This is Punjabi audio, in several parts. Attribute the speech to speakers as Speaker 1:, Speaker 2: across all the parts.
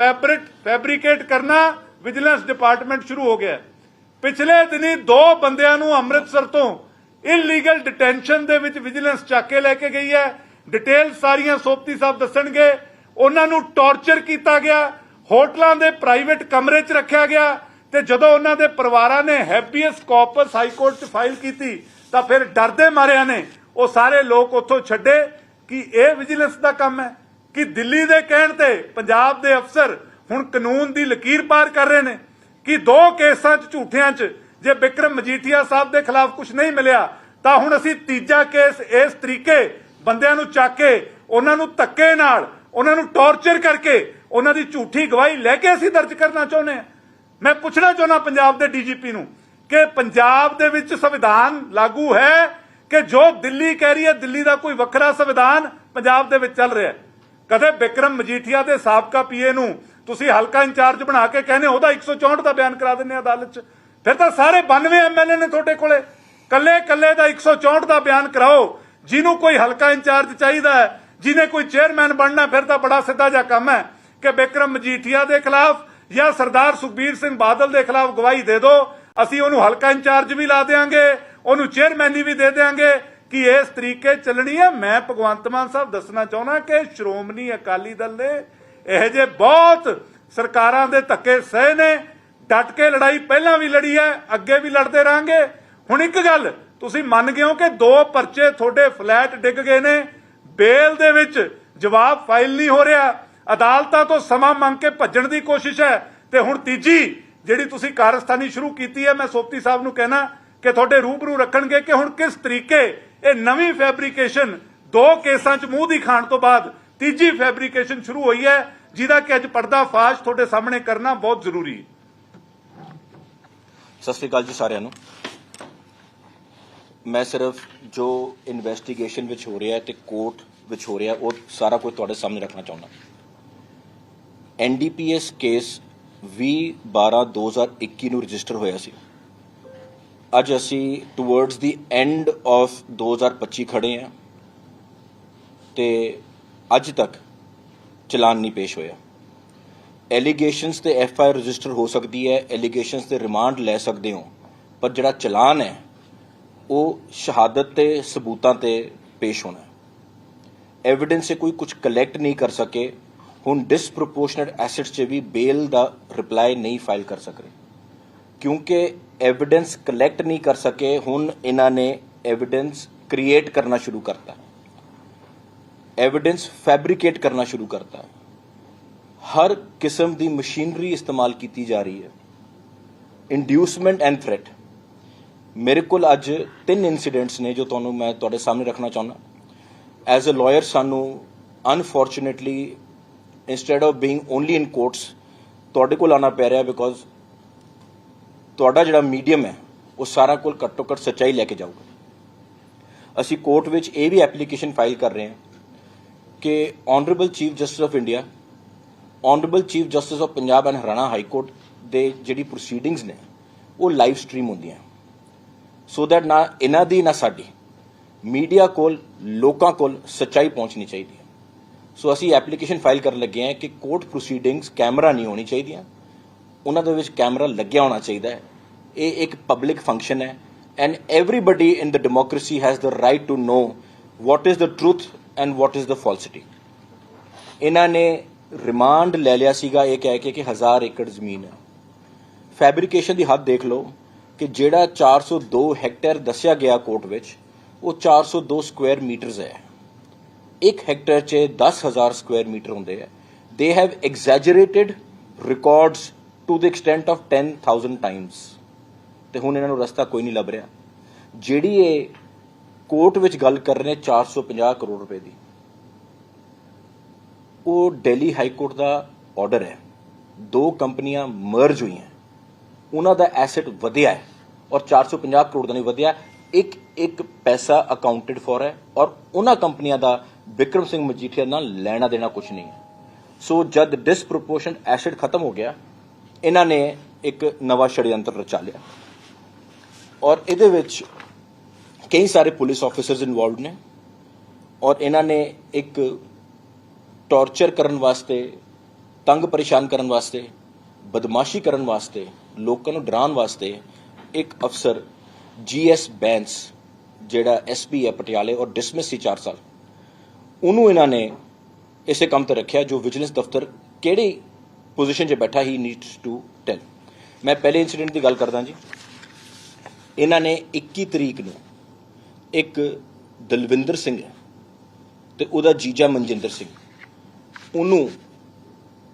Speaker 1: ਫੈਬਰਿਕ ਫੈਬਰੀਕੇਟ ਕਰਨਾ ਵਿਜੀਲੈਂਸ ਡਿਪਾਰਟਮੈਂਟ ਸ਼ੁਰੂ ਹੋ ਗਿਆ ਪਿਛਲੇ ਦਿਨੀ ਦੋ ਬੰਦਿਆਂ ਨੂੰ ਅੰਮ੍ਰਿਤਸਰ ਤੋਂ ਇਲੀਗਲ ਡਿਟੈਂਸ਼ਨ ਦੇ ਵਿੱਚ ਵਿਜੀਲੈਂਸ ਚੱਕ ਕੇ ਲੈ ਕੇ ਗਈ ਹੈ। ਡਿਟੇਲ ਸਾਰੀਆਂ ਸੋਪਤੀ ਸਾਹਿਬ ਦੱਸਣਗੇ। ਉਹਨਾਂ ਨੂੰ ਟੌਰਚਰ ਕੀਤਾ ਗਿਆ। ਹੋਟਲਾਂ ਦੇ ਪ੍ਰਾਈਵੇਟ ਕਮਰੇ 'ਚ ਰੱਖਿਆ ਗਿਆ। ਤੇ ਜਦੋਂ ਉਹਨਾਂ ਦੇ ਪਰਿਵਾਰਾਂ ਨੇ ਹੈਪੀਐਸ ਕਾਰਪਸ ਹਾਈ ਕੋਰਟ 'ਚ ਫਾਈਲ ਕੀਤੀ, ਤਾਂ ਫਿਰ ਡਰਦੇ ਮਾਰਿਆਂ ਨੇ ਉਹ ਸਾਰੇ ਲੋਕ ਉੱਥੋਂ ਛੱਡੇ ਕਿ ਇਹ ਵਿਜੀਲੈਂਸ ਦਾ ਕੰਮ ਹੈ। ਕਿ ਦਿੱਲੀ ਦੇ ਕਹਿਣ ਤੇ ਪੰਜਾਬ ਦੇ ਅਫਸਰ ਹੁਣ ਕਾਨੂੰਨ ਦੀ ਲਕੀਰ ਪਾਰ ਕਰ ਰਹੇ ਨੇ ਕਿ ਦੋ ਕੇਸਾਂ 'ਚ ਝੂਠਿਆਂ 'ਚ ਜੇ ਵਿਕਰਮ ਮਜੀਠੀਆ ਸਾਹਿਬ ਦੇ ਖਿਲਾਫ ਕੁਝ ਨਹੀਂ ਮਿਲਿਆ, ਤਾਂ ਹੁਣ ਅਸੀਂ ਤੀਜਾ ਕੇਸ ਇਸ ਤਰੀਕੇ ਬੰਦਿਆਂ ਨੂੰ ਚੱਕ ਕੇ, ਉਹਨਾਂ ਨੂੰ ਧੱਕੇ ਨਾਲ, ਉਹਨਾਂ ਨੂੰ ਟੌਰਚਰ ਕਰਕੇ, ਉਹਨਾਂ ਦੀ ਝੂਠੀ ਗਵਾਹੀ ਲੈ ਕੇ ਅਸੀਂ ਦਰਜ ਕਰਨਾ ਚਾਹੁੰਦੇ ਹਾਂ। ਮੈਂ ਪੁੱਛਣਾ ਚਾਹੁੰਦਾ ਪੰਜਾਬ ਦੇ ਡੀਜੀਪੀ ਨੂੰ ਕਿ ਪੰਜਾਬ ਦੇ ਵਿੱਚ ਸੰਵਿਧਾਨ ਲਾਗੂ ਹੈ ਕਿ ਜੋ ਦਿੱਲੀ ਕਹਿ ਰਹੀ ਹੈ, ਦਿੱਲੀ ਦਾ ਕੋਈ ਵੱਖਰਾ ਸੰਵਿਧਾਨ ਪੰਜਾਬ ਦੇ ਵਿੱਚ ਚੱਲ ਰਿਹਾ ਹੈ? ਕਦੇ ਬਿਕਰਮ ਮਜੀਠੀਆ ਦੇ ਸਾਬਕਾ ਪੀਏ ਨੂੰ ਤੁਸੀਂ ਹਲਕਾ ਇੰਚਾਰਜ ਬਣਾ ਕੇ ਕਹਿੰਦੇ ਹੋ, ਉਹਦਾ 164 ਦਾ ਬਿਆਨ ਕਰਾ ਦਿੰਦੇ ਅਦਾਲਤ 'ਚ। ਫਿਰ ਤਾਂ ਸਾਰੇ 92 ਐਮਐਲਏ ਨੇ ਤੁਹਾਡੇ ਕੋਲੇ। ਕੱਲੇ ਕੱਲੇ ਦਾ 164 ਦਾ ਬਿਆਨ ਕਰਾਓ। ਜਿਹਨੂੰ ਕੋਈ ਹਲਕਾ ਇੰਚਾਰਜ ਚਾਹੀਦਾ ਹੈ ਜਿਹਨੇ ਕੋਈ ਚੇਅਰਮੈਨ ਬਣਨਾ ਫਿਰ ਤਾਂ ਬੜਾ ਸਿੱਧਾ ਜਿਹਾ ਕੰਮ ਹੈ ਕਿ ਬਿਕਰਮ ਮਜੀਠੀਆ ਦੇ ਖਿਲਾਫ ਜਾਂ ਸਰਦਾਰ ਸੁਖਬੀਰ ਸਿੰਘ ਬਾਦਲ ਦੇ ਖਿਲਾਫ ਗਵਾਹੀ ਦੇ ਦਿਓ। ਅਸੀਂ ਉਹਨੂੰ ਹਲਕਾ ਇੰਚਾਰਜ ਵੀ ਲਾ ਦੇਾਂਗੇ ਉਹਨੂੰ ਚੇਅਰਮੈਨੀ ਵੀ ਦੇ ਦੇਾਂਗੇ ਕਿ ਇਸ ਤਰੀਕੇ ਚੱਲਣੀ ਹੈ? ਮੈਂ ਭਗਵੰਤ ਮਾਨ ਸਾਹਿਬ ਦੱਸਣਾ ਚਾਹੁੰਦਾ ਕਿ ਸ਼੍ਰੋਮਣੀ ਅਕਾਲੀ ਦਲ ਨੇ ਇਹ ਜੇ ਬਹੁਤ ਸਰਕਾਰਾਂ ਦੇ ਧੱਕੇ ਸਹਿ ਨੇ। ਡਟ ਕੇ ਲੜਾਈ ਪਹਿਲਾਂ ਵੀ ਲੜੀ ਹੈ, ਅੱਗੇ ਵੀ ਲੜਦੇ ਰਾਂਗੇ ਹੁਣ ਇੱਕ ਗੱਲ, ਤੁਸੀਂ ਮੰਨ ਗਏ ਹੋ ਕਿ ਦੋ ਪਰਚੇ ਤੁਹਾਡੇ ਫਲੈਟ ਡਿੱਗ ਗਏ ਨੇ। ਬੇਲ ਦੇ ਵਿੱਚ ਜਵਾਬ ਫਾਈਲ ਨਹੀਂ ਹੋ ਰਿਹਾ। ਅਦਾਲਤਾਂ ਤੋਂ ਸਮਾਂ ਮੰਗ ਕੇ ਭੱਜਣ ਦੀ ਕੋਸ਼ਿਸ਼ ਹੈ। ਤੇ ਹੁਣ ਤੀਜੀ, ਜਿਹੜੀ ਤੁਸੀਂ ਕਾਰਸਤਾਨੀ ਸ਼ੁਰੂ ਕੀਤੀ ਹੈ, ਮੈਂ ਸੋਪਤੀ ਸਾਹਿਬ ਨੂੰ ਕਹਿਣਾ ਕਿ ਤੁਹਾਡੇ ਰੂਬਰੂ ਰੱਖਣਗੇ ਕਿ ਹੁਣ ਕਿਸ ਤਰੀਕੇ ਇਹ ਨਵੀਂ ਫੈਬਰੀਕੇਸ਼ਨ ਦੋ ਕੇਸਾਂ 'ਚ ਮੂੰਹ ਦੀ ਖਾਣ ਤੋਂ ਬਾਅਦ ਤੀਜੀ ਫੈਬਰੀਕੇਸ਼ਨ ਸ਼ੁਰੂ ਹੋਈ ਹੈ, ਜਿਹਦਾ ਕਿ ਅੱਜ ਪਰਦਾ ਫਾਸ਼ ਤੁਹਾਡੇ ਸਾਹਮਣੇ ਕਰਨਾ ਬਹੁਤ ਜ਼ਰੂਰੀ ਹੈ।
Speaker 2: ਸਤਿ ਸ੍ਰੀ ਅਕਾਲ ਜੀ ਸਾਰਿਆਂ ਨੂੰ। ਮੈਂ ਸਿਰਫ ਜੋ ਇਨਵੈਸਟੀਗੇਸ਼ਨ ਵਿੱਚ ਹੋ ਰਿਹਾ ਹੈ ਤੇ ਕੋਰਟ ਵਿੱਚ ਹੋ ਰਿਹਾ, ਉਹ ਸਾਰਾ ਕੁਝ ਤੁਹਾਡੇ ਸਾਹਮਣੇ ਰੱਖਣਾ ਚਾਹੁੰਦਾ। ਐਨਡੀਪੀਐਸ ਕੇਸ 20 12 2021 ਨੂੰ ਰਜਿਸਟਰ ਹੋਇਆ ਸੀ। ਅੱਜ ਅਸੀਂ ਟੁਵਰਡਸ ਦੀ ਐਂਡ ਆਫ 2025 ਖੜੇ ਹਾਂ ਤੇ ਅੱਜ ਤੱਕ ਚਲਾਨ ਨਹੀਂ ਪੇਸ਼ ਹੋਇਆ। ਐਲੀਗੇਸ਼ਨਸ ਤੇ ਐਫ ਆਈ ਆਰ ਰਜਿਸਟਰ ਹੋ ਸਕਦੀ ਹੈ ਐਲੀਗੇਸ਼ਨਸ ਤੇ ਰਿਮਾਂਡ ਲੈ ਸਕਦੇ ਹੋ, ਪਰ ਜਿਹੜਾ ਚਲਾਨ ਹੈ, ਉਹ ਸ਼ਹਾਦਤ ਤੇ ਸਬੂਤਾਂ ਤੇ ਪੇਸ਼ ਹੋਣਾ ਐਵੀਡੈਂਸ ਸੇ ਕੋਈ ਕੁਝ ਕਲੈਕਟ ਨਹੀਂ ਕਰ ਸਕੇ, ਹੁਣ ਡਿਸਪ੍ਰੋਪੋਰਸ਼ਨਟ ਐਸੈਟਸ 'ਚ ਵੀ ਬੇਲ ਦਾ ਰਿਪਲਾਈ ਨਹੀਂ ਫਾਈਲ ਕਰ ਸਕ ਰਹੇ ਕਿਉਂਕਿ ਐਵੀਡੈਂਸ ਕਲੈਕਟ ਨਹੀਂ ਕਰ ਸਕੇ, ਹੁਣ ਇਹਨਾਂ ਨੇ ਐਵੀਡੈਂਸ ਕ੍ਰੀਏਟ ਕਰਨਾ ਸ਼ੁਰੂ ਕਰਤਾ। ਐਵੀਡੈਂਸ ਫੈਬਰੀਕੇਟ ਕਰਨਾ ਸ਼ੁਰੂ ਕਰਤਾ। ਹਰ ਕਿਸਮ ਦੀ ਮਸ਼ੀਨਰੀ ਇਸਤੇਮਾਲ ਕੀਤੀ ਜਾ ਰਹੀ ਹੈ। ਇੰਡਿਊਸਮੈਂਟ ਐਂਡ ਥ੍ਰੈਟ ਮੇਰੇ ਕੋਲ ਅੱਜ ਤਿੰਨ ਇਨਸੀਡੈਂਟਸ ਨੇ ਜੋ ਤੁਹਾਨੂੰ ਮੈਂ ਤੁਹਾਡੇ ਸਾਹਮਣੇ ਰੱਖਣਾ ਚਾਹੁੰਦਾ। ਐਜ਼ ਅ ਲਾਇਰ ਸਾਨੂੰ unfortunately instead of being only in courts ਤੁਹਾਡੇ ਕੋਲ ਆਣਾ ਪੈ ਰਿਹਾ ਬਿਕੋਜ਼ ਤੁਹਾਡਾ ਜਿਹੜਾ ਮੀਡੀਅਮ ਹੈ, ਉਹ ਸਾਰਾ ਕੋਲ ਘੱਟੋ ਘੱਟ ਸੱਚਾਈ ਲੈ ਕੇ ਜਾਊਗਾ। ਅਸੀਂ ਕੋਰਟ ਵਿੱਚ ਇਹ ਵੀ ਐਪਲੀਕੇਸ਼ਨ ਫਾਈਲ ਕਰ ਰਹੇ ਹਾਂ ਕਿ honourable chief justice of India honourable chief justice of Punjab and Haryana high court ਦੇ ਜਿਹੜੀ ਪ੍ਰੋਸੀਡਿੰਗਸ ਨੇ, ਉਹ ਲਾਈਵ ਸਟ੍ਰੀਮ ਹੁੰਦੀਆਂ। ਸੋ ਦੈਟ ਨਾ ਇਹਨਾਂ ਦੀ ਨਾ ਸਾਡੀ, ਮੀਡੀਆ ਕੋਲ, ਲੋਕਾਂ ਕੋਲ ਸੱਚਾਈ ਪਹੁੰਚਣੀ ਚਾਹੀਦੀ ਹੈ। ਸੋ ਅਸੀਂ ਐਪਲੀਕੇਸ਼ਨ ਫਾਈਲ ਕਰਨ ਲੱਗੇ ਹਾਂ ਕਿ ਕੋਰਟ ਪ੍ਰੋਸੀਡਿੰਗਸ ਕੈਮਰਾ ਨਹੀਂ ਹੋਣੀ ਚਾਹੀਦੀਆਂ। ਉਹਨਾਂ ਦੇ ਵਿੱਚ ਕੈਮਰਾ ਲੱਗਿਆ ਹੋਣਾ ਚਾਹੀਦਾ ਹੈ। ਇਹ ਇੱਕ ਪਬਲਿਕ ਫੰਕਸ਼ਨ ਹੈ and everybody in the democracy has the right to know what is the truth and what is the falsity ਇਹਨਾਂ ਨੇ ਰਿਮਾਂਡ ਲੈ ਲਿਆ ਸੀਗਾ ਇਹ ਕਹਿ ਕੇ ਕਿ 1000 ਏਕੜ ਜ਼ਮੀਨ ਹੈ। ਫੈਬਰੀਕੇਸ਼ਨ ਦੀ ਹੱਦ ਦੇਖ ਲਓ ਕਿ ਜਿਹੜਾ 402 ਹੈਕਟੇਅਰ ਦੱਸਿਆ ਗਿਆ ਕੋਰਟ ਵਿੱਚ, ਉਹ 402 ਸਕੁਆਇਰ ਮੀਟਰਸ ਹੈ। ਇੱਕ ਹੈਕਟੇਅਰ 'ਚ 10000 ਸਕੁਆਇਰ ਮੀਟਰ ਹੁੰਦੇ ਆ। They have exaggerated records to the extent of 10000 times ਤੇ ਹੁਣ ਇਹਨਾਂ ਨੂੰ ਰਸਤਾ ਕੋਈ ਨਹੀਂ ਲੱਭ ਰਿਹਾ। ਜਿਹੜੀ ਇਹ ਕੋਰਟ ਵਿੱਚ ਗੱਲ ਕਰ ਰਹੇ ਨੇ 450 ਕਰੋੜ ਰੁਪਏ ਦੀ, ਉਹ ਦਿੱਲੀ ਹਾਈ ਕੋਰਟ ਦਾ ਆਰਡਰ ਹੈ। ਦੋ ਕੰਪਨੀਆਂ ਮਰਜ ਹੋਈਆਂ। ਉਹਨਾਂ ਦਾ ਐਸੈਟ ਵਧਿਆ ਹੈ ਔਰ 450 ਕਰੋੜ ਦਾ ਨਹੀਂ ਵਧਿਆ। ਇੱਕ ਇੱਕ ਪੈਸਾ ਅਕਾਊਂਟਡ ਫॉर ਹੈ ਔਰ ਉਹਨਾਂ ਕੰਪਨੀਆਂ ਦਾ ਵਿਕਰਮ ਸਿੰਘ ਮਜੀਠੀਆ ਨਾਲ ਲੈਣਾ ਦੇਣਾ ਕੁਝ ਨਹੀਂ ਹੈ। ਸੋ ਜਦ ਡਿਸਪ੍ਰੋਪੋਰਸ਼ਨ ਐਸਿਡ ਖਤਮ ਹੋ ਗਿਆ, ਇਹਨਾਂ ਨੇ ਇੱਕ ਨਵਾਂ ਛੜਯੰਤਰ ਰਚਾ ਲਿਆ। ਔਰ ਇਹਦੇ ਵਿੱਚ ਕਈ ਸਾਰੇ ਪੁਲਿਸ ਆਫੀਸਰਸ ਇਨਵੋਲਵਡ ਨੇ। ਔਰ ਇਹਨਾਂ ਨੇ ਇੱਕ ਟੌਰਚਰ ਕਰਨ ਵਾਸਤੇ, ਤੰਗ ਪਰੇਸ਼ਾਨ ਕਰਨ ਵਾਸਤੇ, ਬਦਮਾਸ਼ੀ ਕਰਨ ਵਾਸਤੇ, ਲੋਕਾਂ ਨੂੰ ਡਰਾਉਣ ਵਾਸਤੇ ਇੱਕ ਅਫਸਰ ਜੀਐਸ ਬੈਂਸ ਜਿਹੜਾ ਐਸਪੀ ਹੈ ਪਟਿਆਲੇ ਔਰ ਡਿਸਮਿਸ ਸੀ 4 ਸਾਲ। ਉਹਨੂੰ ਇਹਨਾਂ ਨੇ ਇਸੇ ਕੰਮ ਤੇ ਰੱਖਿਆ ਜੋ ਵਿਜੀਲੈਂਸ ਦਫ਼ਤਰ ਕਿਹੜੀ ਪੋਜੀਸ਼ਨ 'ਚ ਬੈਠਾ ਹੀ ਨੀਡਸ ਟੂ ਟੈਲ ਮੈਂ ਪਹਿਲੇ ਇਨਸੀਡੈਂਟ ਦੀ ਗੱਲ ਕਰਦਾ ਜੀ। ਇਹਨਾਂ ਨੇ 21 ਤਰੀਕ ਨੂੰ ਇੱਕ ਦਲਵਿੰਦਰ ਸਿੰਘ ਹੈ ਤੇ ਉਹਦਾ ਜੀਜਾ ਮਨਜਿੰਦਰ ਸਿੰਘ। ਉਹਨੂੰ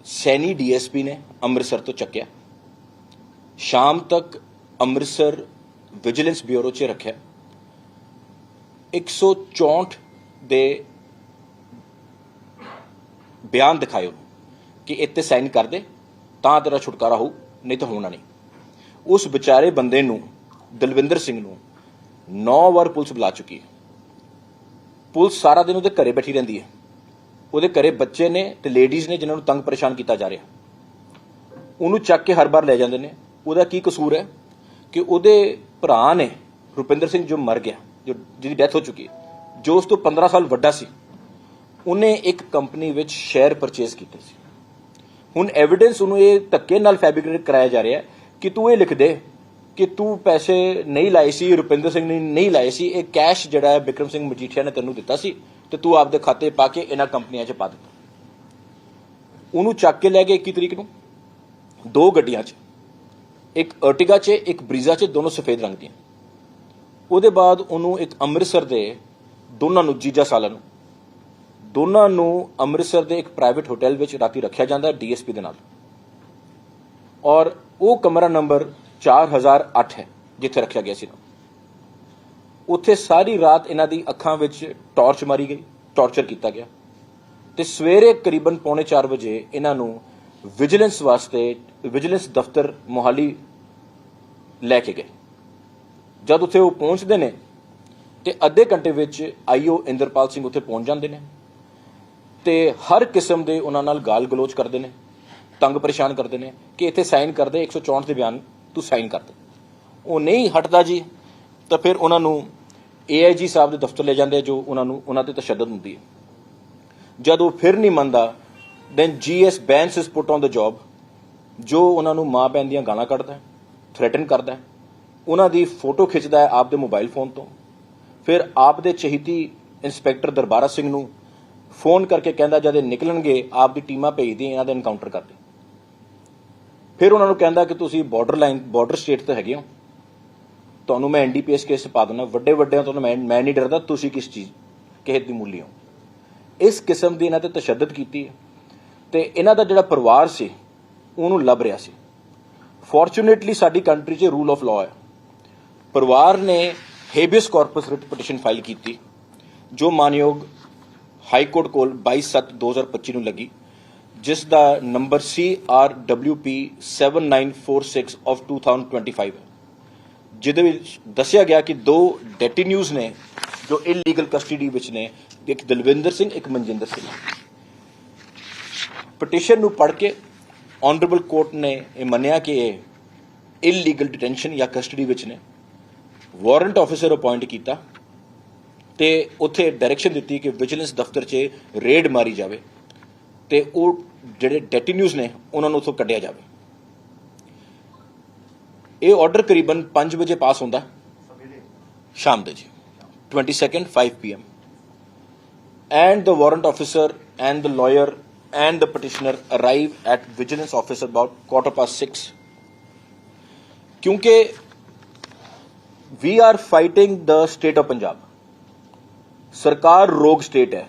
Speaker 2: ਸੈਨੀ ਡੀਐਸਪੀ ਨੇ ਅੰਮ੍ਰਿਤਸਰ ਤੋਂ ਚੱਕਿਆ। ਸ਼ਾਮ ਤੱਕ ਅੰਮ੍ਰਿਤਸਰ ਵਿਜੀਲੈਂਸ ਬਿਊਰੋ 'ਚ ਰੱਖਿਆ। 164 ਦੇ ਬਿਆਨ ਦਿਖਾਇਓ ਕਿ ਇੱਥੇ ਸਾਈਨ ਕਰ ਦੇ, ਤਾਂ ਤੇਰਾ ਛੁਟਕਾਰਾ ਹੋਊ, ਨਹੀਂ ਤਾਂ ਹੋਣਾ ਨਹੀਂ। ਉਸ ਵਿਚਾਰੇ ਬੰਦੇ ਨੂੰ ਦਲਵਿੰਦਰ ਸਿੰਘ ਨੂੰ 9 ਵਾਰ ਪੁਲਿਸ ਬੁਲਾ ਚੁੱਕੀ ਹੈ। ਪੁਲਿਸ ਸਾਰਾ ਦਿਨ ਉਹਦੇ ਘਰੇ ਬੈਠੀ ਰਹਿੰਦੀ ਹੈ। ਉਹਦੇ ਘਰੇ ਬੱਚੇ ਨੇ ਤੇ ਲੇਡੀਜ਼ ਨੇ ਜਿਨ੍ਹਾਂ ਨੂੰ ਤੰਗ ਪਰੇਸ਼ਾਨ ਕੀਤਾ ਜਾ ਰਿਹਾ। ਉਹਨੂੰ ਚੱਕ ਕੇ ਹਰ ਵਾਰ ਲੈ ਜਾਂਦੇ ਨੇ। ਉਹਦਾ ਕੀ ਕਸੂਰ ਹੈ ਕਿ ਉਹਦੇ ਭਰਾ ਨੇ ਰੁਪਿੰਦਰ ਸਿੰਘ ਜੋ ਮਰ ਗਿਆ, ਜੋ ਜਿਹਦੀ ਡੈਥ ਹੋ ਚੁੱਕੀ ਹੈ, ਜੋ ਉਸ ਤੋਂ 15 ਸਾਲ ਵੱਡਾ ਸੀ, ਉਹਨੇ ਇੱਕ ਕੰਪਨੀ ਵਿੱਚ ਸ਼ੇਅਰ ਪਰਚੇਸ ਕੀਤੇ ਸੀ। ਹੁਣ ਐਵੀਡੈਂਸ ਉਹਨੂੰ ਇਹ ਧੱਕੇ ਨਾਲ ਫੈਬਰਿਕੇਟ ਕਰਾਇਆ ਜਾ ਰਿਹਾ ਕਿ ਤੂੰ ਇਹ ਲਿਖ ਦੇ ਕਿ ਤੂੰ ਪੈਸੇ ਨਹੀਂ ਲਾਏ ਸੀ, ਰੁਪਿੰਦਰ ਸਿੰਘ ਨੇ ਨਹੀਂ ਲਾਏ ਸੀ, ਇਹ ਕੈਸ਼ ਜਿਹੜਾ ਹੈ ਵਿਕਰਮ ਸਿੰਘ ਮਜੀਠੀਆ ਨੇ ਤੈਨੂੰ ਦਿੱਤਾ ਸੀ ਤੇ ਤੂੰ ਆਪਦੇ ਖਾਤੇ ਪਾ ਕੇ ਇਹਨਾਂ ਕੰਪਨੀਆਂ 'ਚ ਪਾ ਦਿੱਤਾ। ਉਹਨੂੰ ਚੱਕ ਕੇ ਲੈ ਗਏ 21 ਤਰੀਕ ਨੂੰ, ਦੋ ਗੱਡੀਆਂ 'ਚ, ਇੱਕ ਅਰਟਿਗਾ 'ਚ, ਇੱਕ ਬਰੀਜ਼ਾ 'ਚ, ਦੋਨੋਂ ਸਫੇਦ ਰੰਗ ਦੀਆਂ। ਉਹਦੇ ਬਾਅਦ ਉਹਨੂੰ ਇੱਕ ਅੰਮ੍ਰਿਤਸਰ ਦੇ ਦੋਨਾਂ ਨੂੰ, ਜੀਜਾ ਸਾਲਾ ਨੂੰ, ਦੋਨਾਂ ਨੂੰ ਅੰਮ੍ਰਿਤਸਰ ਦੇ ਇੱਕ ਪ੍ਰਾਈਵੇਟ ਹੋਟਲ ਵਿੱਚ ਰਾਤੀ ਰੱਖਿਆ ਜਾਂਦਾ ਡੀਐਸਪੀ ਦੇ ਨਾਲ। ਔਰ ਉਹ ਕਮਰਾ ਨੰਬਰ 4008 ਹੈ, ਜਿੱਥੇ ਰੱਖਿਆ ਗਿਆ ਸੀ ਉੱਥੇ ਸਾਰੀ ਰਾਤ ਇਹਨਾਂ ਦੀ ਅੱਖਾਂ ਵਿੱਚ ਟਾਰਚ ਮਾਰੀ ਗਈ, ਟਾਰਚਰ ਕੀਤਾ ਗਿਆ। ਤੇ ਸਵੇਰੇ ਕਰੀਬਨ ਪੌਣੇ 4 ਵਜੇ ਇਹਨਾਂ ਨੂੰ ਵਿਜੀਲੈਂਸ ਵਾਸਤੇ ਵਿਜੀਲੈਂਸ ਦਫ਼ਤਰ ਮੋਹਾਲੀ ਲੈ ਕੇ ਗਏ। ਜਦ ਉੱਥੇ ਉਹ ਪਹੁੰਚਦੇ ਨੇ, ਤੇ ਅੱਧੇ ਘੰਟੇ ਵਿੱਚ ਆਈਓ ਇੰਦਰਪਾਲ ਸਿੰਘ ਉੱਥੇ ਪਹੁੰਚ ਜਾਂਦੇ ਨੇ। ਤੇ ਹਰ ਕਿਸਮ ਦੇ ਉਹਨਾਂ ਨਾਲ ਗਾਲ ਗਲੋਚ ਕਰਦੇ ਨੇ, ਤੰਗ ਪਰੇਸ਼ਾਨ ਕਰਦੇ ਨੇ ਕਿ ਇੱਥੇ ਸਾਈਨ ਕਰਦੇ 164 ਦੇ ਬਿਆਨ ਤੂੰ ਸਾਈਨ ਕਰ ਦੇ। ਉਹ ਨਹੀਂ ਹਟਦਾ ਜੀ, ਤਾਂ ਫਿਰ ਉਹਨਾਂ ਨੂੰ ਏਆਈਜੀ ਸਾਹਿਬ ਦੇ ਦਫ਼ਤਰ ਲੈ ਜਾਂਦੇ ਜੋ ਉਹਨਾਂ ਨੂੰ, ਉਹਨਾਂ ਤੇ ਤਸ਼ੱਦਦ ਹੁੰਦੀ ਹੈ। ਜਦ ਉਹ ਫਿਰ ਨਹੀਂ ਮੰਨਦਾ ਦੈਨ ਜੀਐਸ ਬੈਂਸ ਇਸ ਪੁੱਟ ਔਨ ਦ ਜੌਬ ਜੋ ਉਹਨਾਂ ਨੂੰ ਮਾਂ ਭੈਣ ਦੀਆਂ ਗਾਲਾਂ ਕੱਢਦਾ ਹੈ ਥ੍ਰੈਟਨ ਕਰਦਾ ਉਹਨਾਂ ਦੀ ਫੋਟੋ ਖਿੱਚਦਾ ਹੈ ਆਪਦੇ ਮੋਬਾਈਲ ਫੋਨ ਤੋਂ। ਫਿਰ ਆਪ ਦੇ ਚਹੀਤੀ ਇੰਸਪੈਕਟਰ ਦਰਬਾਰਾ ਸਿੰਘ ਨੂੰ ਫੋਨ ਕਰਕੇ ਕਹਿੰਦਾ, ਜਦ ਇਹ ਨਿਕਲਣਗੇ, ਆਪ ਦੀ ਟੀਮਾਂ ਭੇਜਦੀ, ਇਹਨਾਂ ਦੇ ਐਨਕਾਊਂਟਰ ਕਰਦੇ। ਫਿਰ ਉਹਨਾਂ ਨੂੰ ਕਹਿੰਦਾ ਕਿ ਤੁਸੀਂ ਬਾਰਡਰ ਲਾਈਨ ਬਾਰਡਰ ਸਟੇਟ ਤੇ ਹੈਗੇ ਹੋ। ਤੁਹਾਨੂੰ ਮੈਂ ਐਨਡੀਪੀਐਸ ਕੇਸ ਪਾ ਦਿੰਦਾ, ਵੱਡੇ ਵੱਡਿਆਂ ਤੋਂ ਮੈਂ ਮੈਂ ਨਹੀਂ ਡਰਦਾ, ਤੁਸੀਂ ਕਿਸ ਚੀਜ਼, ਕਿਸੇ ਦੀ ਮੂਲੀ ਹੋ। ਇਸ ਕਿਸਮ ਦੀ ਇਹਨਾਂ ਤੇ ਤਸ਼ੱਦਦ ਕੀਤੀ ਹੈ। ਤੇ ਇਹਨਾਂ ਦਾ ਜਿਹੜਾ ਪਰਿਵਾਰ ਸੀ, ਉਹਨੂੰ ਲੱਭ ਰਿਹਾ ਸੀ। ਫੋਰਚੂਨੇਟਲੀ ਸਾਡੀ ਕੰਟਰੀ 'ਚ ਰੂਲ ਆਫ ਲਾਅ ਹੈ। ਪਰਿਵਾਰ ਨੇ habeas corpus writ petition file ਕੀਤੀ, ਜੋ ਮਾਨਯੋਗ ਹਾਈ ਕੋਰਟ ਕੋਲ 22/7/2025 ਨੂੰ ਲੱਗੀ। ਜਿਸ ਦਾ ਨੰਬਰ CRWP 7946 ਆਫ 2025 ਹੈ ਜਿਹਦੇ ਵਿੱਚ ਦੱਸਿਆ ਗਿਆ ਕਿ ਦੋ ਡੈਟੀਨਿਊਜ਼ ਨੇ, ਜੋ ਇਲੀਗਲ ਕਸਟਡੀ ਵਿੱਚ ਨੇ, ਇੱਕ ਦਲਵਿੰਦਰ ਸਿੰਘ, ਇੱਕ ਮਨਜਿੰਦਰ ਸਿੰਘ। ਪਟੀਸ਼ਨ ਨੂੰ ਪੜ੍ਹ ਕੇ ਆਨਰੇਬਲ ਕੋਰਟ ਨੇ ਇਹ ਮੰਨਿਆ ਕਿ ਇਹ ਇਲੀਗਲ ਡਿਟੈਂਸ਼ਨ ਜਾਂ ਕਸਟਡੀ ਵਿੱਚ ਨੇ। ਵਾਰੰਟ ਆਫੀਸਰ ਅਪਾਇੰਟ ਕੀਤਾ ਤੇ ਉੱਥੇ ਡਾਇਰੈਕਸ਼ਨ ਦਿੱਤੀ ਕਿ ਵਿਜੀਲੈਂਸ ਦਫ਼ਤਰ 'ਚ ਰੇਡ ਮਾਰੀ ਜਾਵੇ। ਤੇ ਉਹ ਜਿਹੜੇ ਡੈਟੀਨਿਊਜ਼ ਨੇ ਉਹਨਾਂ ਨੂੰ ਉੱਥੋਂ ਕੱਢਿਆ ਜਾਵੇ ਇਹ ਆਰਡਰ ਕਰੀਬਨ 5 ਵਜੇ ਪਾਸ ਹੁੰਦਾ ਸ਼ਾਮ ਦੇ ਜੀ 22nd 5 pm and the warrant officer and the lawyer and the petitioner arrive at vigilance office about quarter past 6 ਕਿਉਂਕਿ we are fighting the state of punjab ਸਰਕਾਰ ਰੋਗ ਸਟੇਟ ਹੈ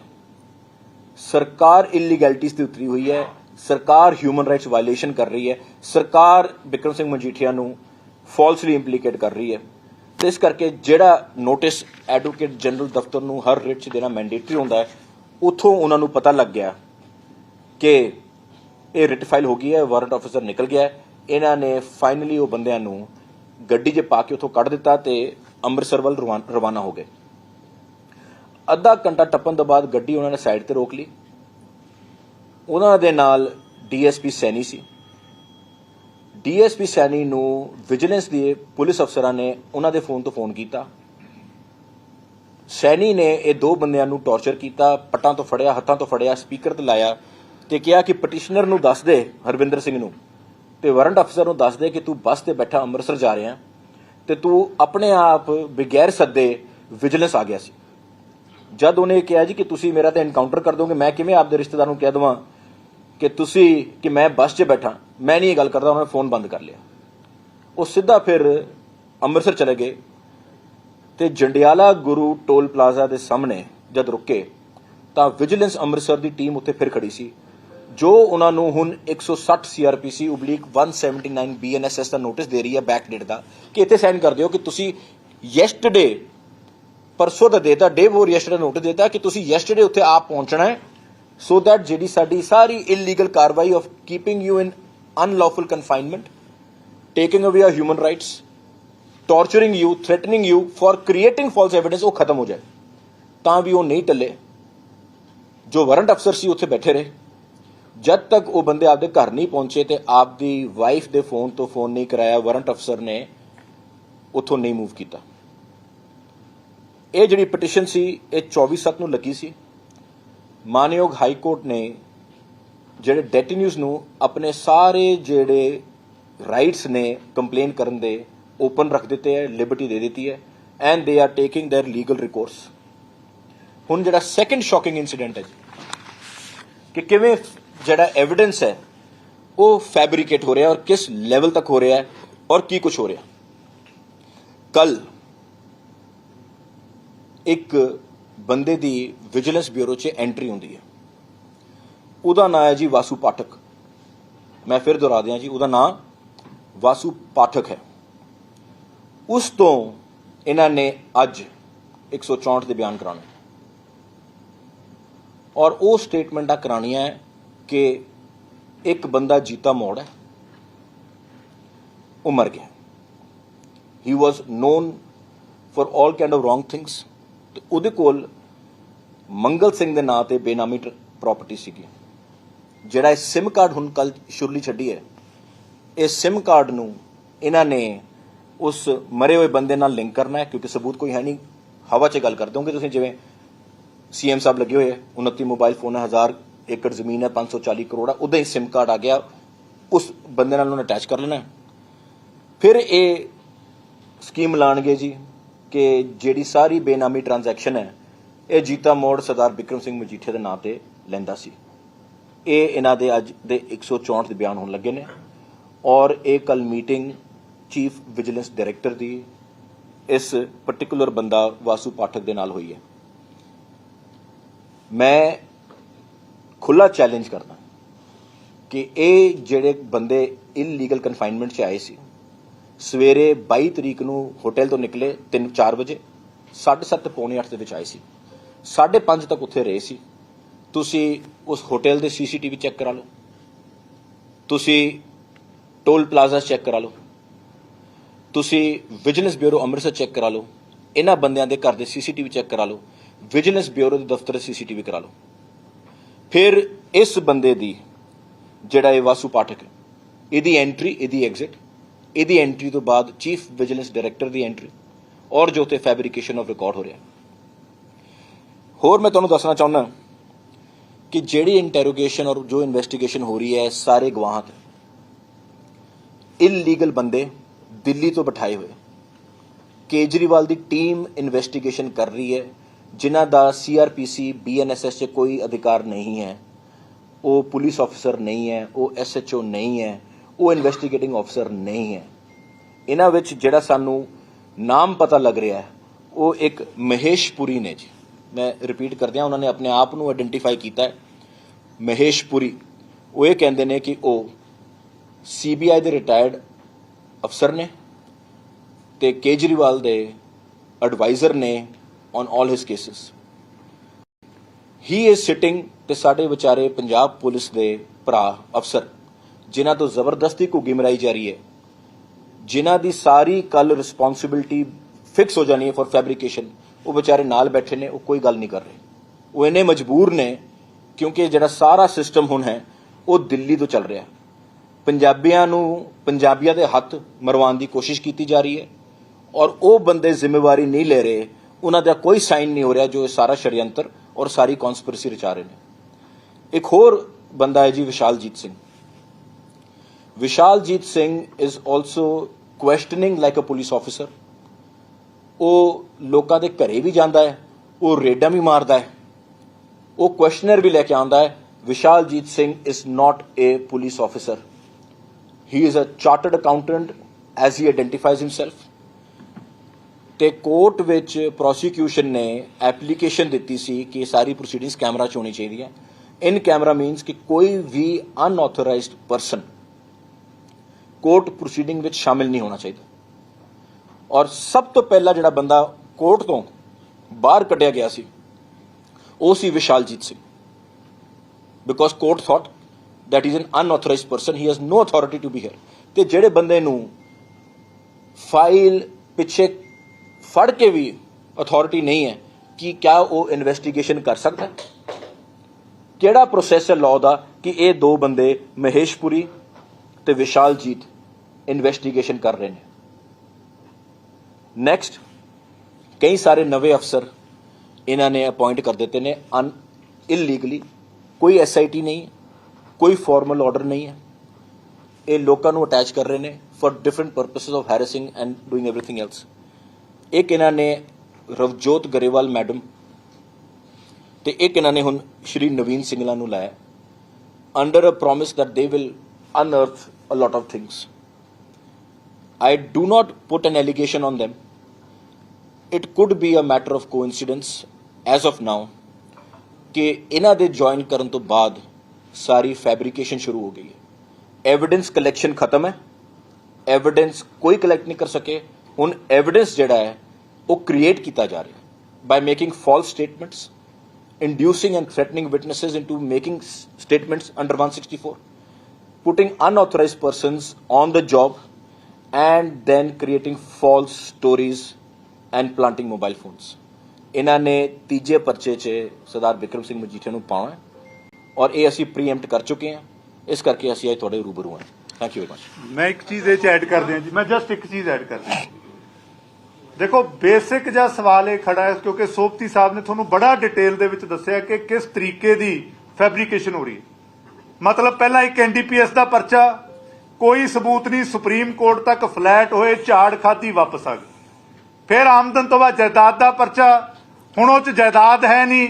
Speaker 2: ਸਰਕਾਰ ਇਲੀਗੈਲਿਟੀਜ਼ ਤੇ ਉਤਰੀ ਹੋਈ ਹੈ, ਸਰਕਾਰ ਹਿਊਮਨ ਰਾਈਟਸ ਵਾਇਲੇਸ਼ਨ ਕਰ ਰਹੀ ਹੈ, ਸਰਕਾਰ ਬਿਕਰਮ ਸਿੰਘ ਮਜੀਠੀਆ ਨੂੰ ਫਾਲਸਲੀ ਇੰਪਲੀਕੇਟ ਕਰ ਰਹੀ ਹੈ। ਤੇ ਇਸ ਕਰਕੇ ਜਿਹੜਾ ਨੋਟਿਸ ਐਡਵੋਕੇਟ ਜਨਰਲ ਦਫ਼ਤਰ ਨੂੰ ਹਰ ਰਿਟ 'ਚ ਦੇਣਾ ਮੈਂਡੇਟਰੀ ਹੁੰਦਾ ਹੈ, ਉਥੋਂ ਉਹਨਾਂ ਨੂੰ ਪਤਾ ਲੱਗ ਗਿਆ ਕਿ ਇਹ ਰਿਟ ਫਾਈਲ ਹੋ ਗਈ ਹੈ ਵਾਰੰਟ ਆਫੀਸਰ ਨਿਕਲ ਗਿਆ ਇਹਨਾਂ ਨੇ ਫਾਈਨਲੀ ਉਹ ਬੰਦਿਆਂ ਨੂੰ ਗੱਡੀ 'ਚ ਪਾ ਕੇ ਉਥੋਂ ਕੱਢ ਦਿੱਤਾ ਤੇ ਅੰਮ੍ਰਿਤਸਰ ਵੱਲ ਰਵਾਨ- ਰਵਾਨਾ ਹੋ ਗਏ। ਅੱਧਾ ਘੰਟਾ ਟੱਪਣ ਤੋਂ ਬਾਅਦ ਗੱਡੀ ਉਹਨਾਂ ਨੇ ਸਾਈਡ ਤੇ ਰੋਕ ਲਈ। ਉਹਨਾਂ ਦੇ ਨਾਲ ਡੀਐਸਪੀ ਸੈਣੀ ਸੀ। ਡੀਐਸਪੀ ਸੈਣੀ ਨੂੰ ਵਿਜੀਲੈਂਸ ਦੇ ਪੁਲਿਸ ਅਫਸਰਾਂ ਨੇ ਉਹਨਾਂ ਦੇ ਫੋਨ ਤੋਂ ਫੋਨ ਕੀਤਾ। ਸੈਣੀ ਨੇ ਇਹ ਦੋ ਬੰਦਿਆਂ ਨੂੰ ਟੌਰਚਰ ਕੀਤਾ, ਪੱਟਾਂ ਤੋਂ ਫੜਿਆ, ਹੱਥਾਂ ਤੋਂ ਫੜਿਆ ਸਪੀਕਰ ਤੇ ਲਾਇਆ ਤੇ ਕਿਹਾ ਕਿ ਪਟੀਸ਼ਨਰ ਨੂੰ ਦੱਸ ਦੇ ਹਰਵਿੰਦਰ ਸਿੰਘ ਨੂੰ ਤੇ ਵਾਰੰਟ ਅਫਸਰ ਨੂੰ ਦੱਸ ਦੇ ਕਿ ਤੂੰ ਬੱਸ ਤੇ ਬੈਠਾ ਅੰਮ੍ਰਿਤਸਰ ਜਾ ਰਿਹਾ ਤੇ ਤੂੰ ਆਪਣੇ ਆਪ ਬਗੈਰ ਸੱਦੇ ਵਿਜੀਲੈਂਸ ਆ ਗਿਆ ਸੀ। ਜਦ ਉਹਨੇ ਕਿਹਾ ਜੀ ਕਿ ਤੁਸੀਂ ਮੇਰਾ ਤਾਂ ਐਨਕਾਊਂਟਰ ਕਰ ਦੋਗੇ, ਮੈਂ ਕਿਵੇਂ ਆਪਦੇ ਰਿਸ਼ਤੇਦਾਰ ਨੂੰ ਕਹਿ ਦਵਾਂ ਕਿ ਤੁਸੀਂ, ਕਿ ਮੈਂ ਬੱਸ 'ਚ ਬੈਠਾ, ਮੈਂ ਨਹੀਂ ਇਹ ਗੱਲ ਕਰਦਾ, ਉਹਨਾਂ ਨੇ ਫੋਨ ਬੰਦ ਕਰ ਲਿਆ। ਉਹ ਸਿੱਧਾ ਫਿਰ ਅੰਮ੍ਰਿਤਸਰ ਚਲੇ ਗਏ ਤੇ ਜੰਡਿਆਲਾ ਗੁਰੂ ਟੋਲ ਪਲਾਜ਼ਾ ਦੇ ਸਾਹਮਣੇ ਜਦ ਰੁਕੇ, ਤਾਂ ਵਿਜੀਲੈਂਸ ਅੰਮ੍ਰਿਤਸਰ ਦੀ ਟੀਮ ਉੱਥੇ ਫਿਰ ਖੜੀ ਸੀ, ਜੋ ਉਹਨਾਂ ਨੂੰ ਹੁਣ 160 ਸੀਆਰਪੀਸੀ ਉਬਲੀਕ 179 ਬੀਐਨਐਸਐਸ ਦਾ ਨੋਟਿਸ ਦੇ ਰਹੀ ਹੈ ਬੈਕ ਡੇਟ ਦਾ, ਕਿ ਇੱਥੇ ਸਾਈਨ ਕਰ ਦਿਓ ਕਿ ਤੁਸੀਂ ਯੈਸਟਰਡੇ ਪਰਸੋਂ ਦਾ ਦੇਤਾ ਡੇ ਵੋਰ ਯੈਸਟਰਡੇ ਨੋਟਿਸ ਦੇਤਾ ਕਿ ਤੁਸੀਂ ਯੈਸਟਰਡੇ ਉੱਥੇ ਆਪ ਪਹੁੰਚਣਾ ਹੈ। ਸੋ ਦੈਟ ਜਿਹੜੀ ਸਾਡੀ ਸਾਰੀ ਇਲੀਗਲ ਕਾਰਵਾਈ of keeping you in unlawful confinement taking away a human rights torturing you threatening you for creating false evidence ਉਹ ਖਤਮ ਹੋ ਜਾਏ। ਤਾਂ ਵੀ ਉਹ ਨਹੀਂ ਟੱਲੇ। ਜੋ ਵਾਰੰਟ ਅਫਸਰ ਸੀ, ਉੱਥੇ ਬੈਠੇ ਰਹੇ। ਜਦ ਤੱਕ ਉਹ ਬੰਦੇ ਆਪਦੇ ਘਰ ਨਹੀਂ ਪਹੁੰਚੇ ਤੇ ਆਪਦੀ ਵਾਈਫ ਦੇ ਫੋਨ ਤੋਂ ਫੋਨ ਨਹੀਂ ਕਰਾਇਆ ਵਾਰੰਟ ਅਫਸਰ ਨੇ ਉੱਥੋਂ ਨਹੀਂ ਮੂਵ ਕੀਤਾ। ਇਹ ਜਿਹੜੀ ਪਟੀਸ਼ਨ ਸੀ ਇਹ 24 ਸੱਤ ਨੂੰ ਲੱਗੀ ਸੀ ਮਾਨਯੋਗ ਹਾਈ ਕੋਰਟ ਨੇ ਜਿਹੜੇ ਡੈਟੀਨਿਊਜ਼ ਨੂੰ ਆਪਣੇ ਸਾਰੇ ਜਿਹੜੇ ਰਾਈਟਸ ਨੇ ਕੰਪਲੇਨ ਕਰਨ ਦੇ ਓਪਨ ਰੱਖ ਦਿੱਤੇ ਹੈ ਲਿਬਰਟੀ ਦੇ ਦਿੱਤੀ ਹੈ and they are taking their legal recourse ਹੁਣ ਜਿਹੜਾ ਸੈਕੰਡ ਸ਼ੌਕਿੰਗ ਇਨਸੀਡੈਂਟ ਹੈ ਜੀ ਕਿ ਕਿਵੇਂ ਜਿਹੜਾ ਐਵੀਡੈਂਸ ਹੈ ਉਹ ਫੈਬਰਿਕੇਟ ਹੋ ਰਿਹਾ ਔਰ ਕਿਸ ਲੈਵਲ ਤੱਕ ਹੋ ਰਿਹਾ ਹੈ ਔਰ ਕੀ ਕੁਝ ਹੋ ਰਿਹਾ ਕੱਲ ਇੱਕ ਬੰਦੇ ਦੀ ਵਿਜੀਲੈਂਸ ਬਿਊਰੋ 'ਚ ਐਂਟਰੀ ਹੁੰਦੀ ਹੈ। ਉਹਦਾ ਨਾਮ ਹੈ ਜੀ ਵਾਸੂ ਪਾਠਕ। ਮੈਂ ਫਿਰ ਦੁਹਰਾ ਦਿਆਂ ਜੀ, ਉਹਦਾ ਨਾਮ ਵਾਸੂ ਪਾਠਕ ਹੈ। ਉਸ ਤੋਂ ਇਹਨਾਂ ਨੇ ਅੱਜ 164 ਦੇ ਬਿਆਨ ਕਰਾਣੇ ਔਰ ਉਹ ਸਟੇਟਮੈਂਟਾਂ ਕਰਾਣੀਆਂ ਹੈ ਕਿ ਇੱਕ ਬੰਦਾ ਜੀਤਾ ਮੋੜ ਹੈ, ਉਹ ਮਰ ਗਿਆ। He was known for all kind of wrong things ਤੇ ਉਹਦੇ ਕੋਲ ਮੰਗਲ ਸਿੰਘ ਦੇ ਨਾਂ ਤੇ ਬੇਨਾਮੀ ਪ੍ਰਾਪਰਟੀ ਸੀਗੀ। ਜਿਹੜਾ ਇਹ ਸਿਮ ਕਾਰਡ ਹੁਣ ਕੱਲ ਸ਼ੁਰਲੀ ਛੱਡੀ ਹੈ। ਇਹ ਸਿਮ ਕਾਰਡ ਨੂੰ ਇਹਨਾਂ ਨੇ ਉਸ ਮਰੇ ਹੋਏ ਬੰਦੇ ਨਾਲ ਲਿੰਕ ਕਰਨਾ ਹੈ, ਕਿਉਂਕਿ ਸਬੂਤ ਕੋਈ ਹੈ ਨਹੀਂ। ਹਵਾ 'ਚ ਗੱਲ ਕਰ ਦੋਗੇ ਤੁਸੀਂ, ਜਿਵੇਂ ਸੀਐਮ ਸਾਹਿਬ ਲੱਗੇ ਹੋਏ ਹੈ 29 ਮੋਬਾਈਲ ਫੋਨ ਹੈ 1000 ਏਕੜ ਜ਼ਮੀਨ ਹੈ 540 ਕਰੋੜ ਹੈ ਉਦਾਂ ਹੀ ਸਿਮ ਕਾਰਡ ਆ ਗਿਆ। ਉਸ ਬੰਦੇ ਨਾਲ ਉਹਨੇ ਅਟੈਚ ਕਰ ਲੈਣਾ ਫਿਰ ਇਹ ਸਕੀਮ ਲਾਣਗੇ ਜੀ। ਕਿ ਜਿਹੜੀ ਸਾਰੀ ਬੇਨਾਮੀ ਟ੍ਰਾਂਜੈਕਸ਼ਨ ਹੈ, ਇਹ ਜੀਤਾ ਮੋੜ ਸਰਦਾਰ ਬਿਕਰਮ ਸਿੰਘ ਮਜੀਠੇ ਦੇ ਨਾਂ ਤੇ ਲੈਂਦਾ ਸੀ। ਇਹ ਇਹਨਾਂ ਦੇ ਅੱਜ ਦੇ 164 ਦੇ ਬਿਆਨ ਹੋਣ ਲੱਗੇ ਨੇ ਔਰ ਇਹ ਕੱਲ ਮੀਟਿੰਗ ਚੀਫ ਵਿਜੀਲੈਂਸ ਡਾਇਰੈਕਟਰ ਦੀ ਇਸ ਪਾਰਟਿਕੂਲਰ ਬੰਦਾ ਵਾਸੂ ਪਾਠਕ ਦੇ ਨਾਲ ਹੋਈ ਹੈ। ਮੈਂ ਖੁੱਲਾ ਚੈਲੰਜ ਕਰਦਾ ਕਿ ਇਹ ਜਿਹੜੇ ਬੰਦੇ ਇਲੀਗਲ ਕਨਫਾਈਨਮੈਂਟ 'ਚ ਆਏ ਸੀ ਸਵੇਰੇ 22 ਤਰੀਕ ਨੂੰ ਹੋਟਲ ਤੋਂ ਨਿਕਲੇ 3-4 ਵਜੇ 7:30 ਪੌਣੇ 8 ਦੇ ਵਿੱਚ ਆਏ ਸੀ। 5:30 ਤੱਕ ਉੱਥੇ ਰਹੇ ਸੀ। ਤੁਸੀਂ ਉਸ ਹੋਟਲ ਦੇ ਸੀਸੀਟੀਵੀ ਚੈੱਕ ਕਰਾ ਲਓ। ਤੁਸੀਂ ਟੋਲ ਪਲਾਜ਼ਾ ਚੈੱਕ ਕਰਾ ਲਓ। ਤੁਸੀਂ ਵਿਜੀਲੈਂਸ ਬਿਊਰੋ ਅੰਮ੍ਰਿਤਸਰ ਚੈੱਕ ਕਰਾ ਲਓ। ਇਹਨਾਂ ਬੰਦਿਆਂ ਦੇ ਘਰ ਦੇ ਸੀਸੀਟੀਵੀ ਚੈੱਕ ਕਰਾ ਲਓ। ਵਿਜੀਲੈਂਸ ਬਿਊਰੋ ਦੇ ਦਫ਼ਤਰ ਦੇ ਸੀਸੀਟੀਵੀ ਕਰਾ ਲਓ। ਫਿਰ ਇਸ ਬੰਦੇ ਦੀ, ਜਿਹੜਾ ਇਹ ਵਾਸੂ ਪਾਠਕ ਇਹਦੀ ਐਂਟਰੀ ਇਹਦੀ ਐਗਜ਼ਿਟ ਇਹਦੀ ਐਂਟਰੀ ਤੋਂ ਬਾਅਦ ਚੀਫ ਵਿਜੀਲੈਂਸ ਡਾਇਰੈਕਟਰ ਦੀ ਐਂਟਰੀ ਔਰ ਜੋ ਤੇ ਫੈਬਰੀਕੇਸ਼ਨ ਆਫ ਰਿਕਾਰਡ ਹੋ ਰਿਹਾ। ਹੋਰ ਮੈਂ ਤੁਹਾਨੂੰ ਦੱਸਣਾ ਚਾਹੁੰਦਾ ਕਿ ਜਿਹੜੀ ਇੰਟਰੋਗੇਸ਼ਨ ਔਰ ਜੋ ਇਨਵੈਸਟੀਗੇਸ਼ਨ ਹੋ ਰਹੀ ਹੈ, ਸਾਰੇ ਗਵਾਹਾਂ ਤੇ। ਇਲੀਗਲ ਬੰਦੇ ਦਿੱਲੀ ਤੋਂ ਬਿਠਾਏ ਹੋਏ। ਕੇਜਰੀਵਾਲ ਦੀ ਟੀਮ ਇਨਵੈਸਟੀਗੇਸ਼ਨ ਕਰ ਰਹੀ ਹੈ, ਜਿਨ੍ਹਾਂ ਦਾ ਸੀਆਰਪੀਸੀ ਬੀਐਨਐਸਐਸ 'ਚ ਕੋਈ ਅਧਿਕਾਰ ਨਹੀਂ ਹੈ। ਉਹ ਪੁਲਿਸ ਅਫਸਰ ਨਹੀਂ ਹੈ, ਉਹ ਐਸਐਚਓ ਨਹੀਂ ਹੈ। ਉਹ ਇਨਵੈਸਟੀਗੇਟਿੰਗ ਅਫਸਰ ਨਹੀਂ ਹੈ। ਇਹਨਾਂ ਵਿੱਚ ਜਿਹੜਾ ਸਾਨੂੰ ਨਾਮ ਪਤਾ ਲੱਗ ਰਿਹਾ ਹੈ, ਉਹ ਇੱਕ ਮਹੇਸ਼ ਪੁਰੀ ਨੇ ਜੀ। ਮੈਂ ਰਿਪੀਟ ਕਰਦਿਆਂ ਉਹਨਾਂ ਨੇ ਆਪਣੇ ਆਪ ਨੂੰ ਆਇਡੈਂਟੀਫਾਈ ਕੀਤਾ ਹੈ। ਮਹੇਸ਼ ਪੁਰੀ ਉਹ ਇਹ ਕਹਿੰਦੇ ਨੇ ਕਿ ਉਹ ਸੀਬੀਆਈ ਦੇ ਰਿਟਾਇਰਡ ਅਫਸਰ ਨੇ ਤੇ ਕੇਜਰੀਵਾਲ ਦੇ ਐਡਵਾਈਜ਼ਰ ਨੇ on all his cases he is sitting ਤੇ ਸਾਡੇ ਵਿਚਾਰੇ ਪੰਜਾਬ ਪੁਲਿਸ ਦੇ ਭਰਾ ਅਫਸਰ। ਜਿਨ੍ਹਾਂ ਤੋਂ ਜ਼ਬਰਦਸਤੀ ਘੁੱਗੀ ਮਰਾਈ ਜਾ ਰਹੀ ਹੈ, ਜਿਨ੍ਹਾਂ ਦੀ ਸਾਰੀ ਕੱਲ ਰਿਸਪੌਂਸਿਬਿਲਟੀ ਫਿਕਸ ਹੋ ਜਾਣੀ ਹੈ ਫॉर ਫੈਬਰੀਕੇਸ਼ਨ ਉਹ ਵਿਚਾਰੇ ਨਾਲ ਬੈਠੇ ਨੇ, ਉਹ ਕੋਈ ਗੱਲ ਨਹੀਂ ਕਰ ਰਹੇ। ਉਹ ਇੰਨੇ ਮਜਬੂਰ ਨੇ, ਕਿਉਂਕਿ ਜਿਹੜਾ ਸਾਰਾ ਸਿਸਟਮ ਹੁਣ ਹੈ, ਉਹ ਦਿੱਲੀ ਤੋਂ ਚੱਲ ਰਿਹਾ ਪੰਜਾਬੀਆਂ ਨੂੰ, ਪੰਜਾਬੀਆਂ ਦੇ ਹੱਥ ਮਰਵਾਉਣ ਦੀ ਕੋਸ਼ਿਸ਼ ਕੀਤੀ ਜਾ ਰਹੀ ਹੈ ਔਰ ਉਹ ਬੰਦੇ ਜ਼ਿੰਮੇਵਾਰੀ ਨਹੀਂ ਲੈ ਰਹੇ, ਉਹਨਾਂ ਦਾ ਕੋਈ ਸਾਈਨ ਨਹੀਂ ਹੋ ਰਿਹਾ ਜੋ ਇਹ ਸਾਰਾ ਸ਼ਰੀਅੰਤਰ ਔਰ ਸਾਰੀ ਕਨਸਪੀਰੇਸੀ ਰਚਾ ਰਹੇ ਨੇ। ਇੱਕ ਹੋਰ ਬੰਦਾ ਹੈ ਜੀ Vishaljit Singh. Vishaljit Singh is also questioning like a police officer ਉਹ ਲੋਕਾਂ ਦੇ ਘਰੇ ਵੀ ਜਾਂਦਾ ਹੈ ਉਹ ਰੇਡਾਂ ਵੀ ਮਾਰਦਾ ਹੈ ਉਹ ਕੁਐਸਚਨਰ ਵੀ ਲੈ ਕੇ ਆਉਂਦਾ ਹੈ Vishaljeet Singh is not a police officer he is a chartered accountant as he identifies himself ਤੇ ਕੋਰਟ ਵਿੱਚ ਪ੍ਰੋਸੀਕਿਊਸ਼ਨ ਨੇ ਐਪਲੀਕੇਸ਼ਨ ਦਿੱਤੀ ਸੀ ਕਿ ਸਾਰੀ ਪ੍ਰੋਸੀਡਿੰਗਸ ਕੈਮਰਾ 'ਚ ਹੋਣੀ ਚਾਹੀਦੀ ਹੈ ਇਨ ਕੈਮਰਾ ਮੀਨਸ ਕਿ ਕੋਈ ਵੀ ਅਨਆਥੋਰਾਈਜ਼ਡ ਪਰਸਨ ਕੋਰਟ ਪ੍ਰੋਸੀਡਿੰਗ ਵਿੱਚ ਸ਼ਾਮਿਲ ਨਹੀਂ ਹੋਣਾ ਚਾਹੀਦਾ। ਔਰ ਸਭ ਤੋਂ ਪਹਿਲਾਂ ਜਿਹੜਾ ਬੰਦਾ ਕੋਰਟ ਤੋਂ ਬਾਹਰ ਕੱਢਿਆ ਗਿਆ ਸੀ, ਉਹ ਸੀ Vishaljit Singh. Because court thought that he is an unauthorized person, he has no authority to be here ਤੇ ਜਿਹੜੇ ਬੰਦੇ ਨੂੰ ਫਾਈਲ ਪਿੱਛੇ ਫੜ ਕੇ ਵੀ ਅਥਾਰਟੀ ਨਹੀਂ ਹੈ, ਕਿ ਕਿਆ ਉਹ ਇਨਵੈਸਟੀਗੇਸ਼ਨ ਕਰ ਸਕਦਾ ਕਿਹੜਾ ਪ੍ਰੋਸੈਸ ਹੈ ਲਾਅ ਦਾ ਕਿ ਇਹ ਦੋ ਬੰਦੇ ਮਹੇਸ਼ਪੁਰੀ ਤੇ ਵਿਸ਼ਾਲ ਜੀਤ ਇਨਵੈਸਟੀਗੇਸ਼ਨ ਕਰ ਰਹੇ ਨੇ। ਨੈਕਸਟ ਕਈ ਸਾਰੇ ਨਵੇਂ ਅਫਸਰ ਇਹਨਾਂ ਨੇ ਅਪਾਇੰਟ ਕਰ ਦਿੱਤੇ ਨੇ, ਅਨ ਇਲੀਗਲੀ ਕੋਈ ਐਸਆਈਟੀ ਨਹੀਂ ਕੋਈ ਫਾਰਮਲ ਆਰਡਰ ਨਹੀਂ ਹੈ। ਇਹ ਲੋਕਾਂ ਨੂੰ ਅਟੈਚ ਕਰ ਰਹੇ ਨੇ for different purposes of harassing and doing everything else ਇੱਕ ਇਹਨਾਂ ਨੇ ਰਵਜੋਤ ਗਰੇਵਾਲ ਮੈਡਮ ਤੇ ਇੱਕ ਇਹਨਾਂ ਨੇ ਹੁਣ ਸ਼੍ਰੀ ਨਵੀਨ ਸਿੰਘਲਾ ਨੂੰ ਲਾਇਆ। Under a promise that they will unearth a lot of things i do not put an allegation on them it could be a matter of coincidence as of now ਕਿ ਇਹਨਾਂ ਦੇ ਜੁਆਇਨ ਕਰਨ ਤੋਂ ਬਾਅਦ ਸਾਰੀ ਫੈਬਰੀਕੇਸ਼ਨ ਸ਼ੁਰੂ ਹੋ ਗਈ ਹੈ ਐਵੀਡੈਂਸ ਕਲੈਕਸ਼ਨ ਖਤਮ ਹੈ ਐਵੀਡੈਂਸ ਕੋਈ ਕਲੈਕਟ ਨਹੀਂ ਕਰ ਸਕੇ ਹੁਣ ਐਵੀਡੈਂਸ ਜਿਹੜਾ ਹੈ ਉਹ ਕ੍ਰੀਏਟ ਕੀਤਾ ਜਾ ਰਿਹਾ ਹੈ by making false statements inducing and threatening witnesses into making s- statements under 164 putting unauthorized persons on the job and then creating false stories and planting mobile phones. ਇਹਨਾਂ ਨੇ ਤੀਜੇ ਪਰਚੇ 'ਚ ਸਰਦਾਰ ਵਿਕਰਮ ਸਿੰਘ ਮਜੀਠੀਆ ਨੂੰ ਪਾਉਣਾ ਔਰ ਇਹ ਅਸੀਂ ਪ੍ਰੀਐਮਪਟ ਕਰ ਚੁੱਕੇ ਹਾਂ ਇਸ ਕਰਕੇ ਅਸੀਂ ਅੱਜ ਤੁਹਾਡੇ ਰੂਬਰੂ ਹਾਂ ਥੈਂਕ ਯੂ ਵੈਰੀ ਮਚ
Speaker 1: ਮੈਂ ਇੱਕ ਚੀਜ਼ ਇਹ ਚ ਐਡ ਕਰ ਦਿਆਂ ਜੀ ਮੈਂ ਜਸਟ ਇੱਕ ਚੀਜ਼ ਐਡ ਕਰ ਦਿਆਂ ਦੇਖੋ ਬੇਸਿਕ ਜਿਹਾ ਸਵਾਲ ਇਹ ਖੜਾ ਹੈ ਕਿਉਂਕਿ ਸੋਪਤੀ ਸਾਹਿਬ ਨੇ ਤੁਹਾਨੂੰ ਬੜਾ ਡਿਟੇਲ ਦੇ ਵਿੱਚ ਦੱਸਿਆ ਕਿ ਕਿਸ ਤਰੀਕੇ ਦੀ ਫੈਬਰੀਕੇਸ਼ਨ ਹੋ ਰਹੀ ਹੈ ਮਤਲਬ ਪਹਿਲਾਂ ਇੱਕ ਐਨਡੀਪੀਐਸ ਦਾ ਪਰਚਾ, ਕੋਈ ਸਬੂਤ ਨਹੀਂ ਸੁਪਰੀਮ ਕੋਰਟ ਤੱਕ ਫਲੈਟ ਹੋਏ, ਝਾੜ ਖਾਦੀ ਵਾਪਸ ਆ ਗਈ। ਫਿਰ ਆਮਦਨ ਤੋਂ ਬਾਅਦ ਜਾਇਦਾਦ ਦਾ ਪਰਚਾ, ਹੁਣ ਉਹ ਚ ਜਾਇਦਾਦ ਹੈ ਨਹੀਂ।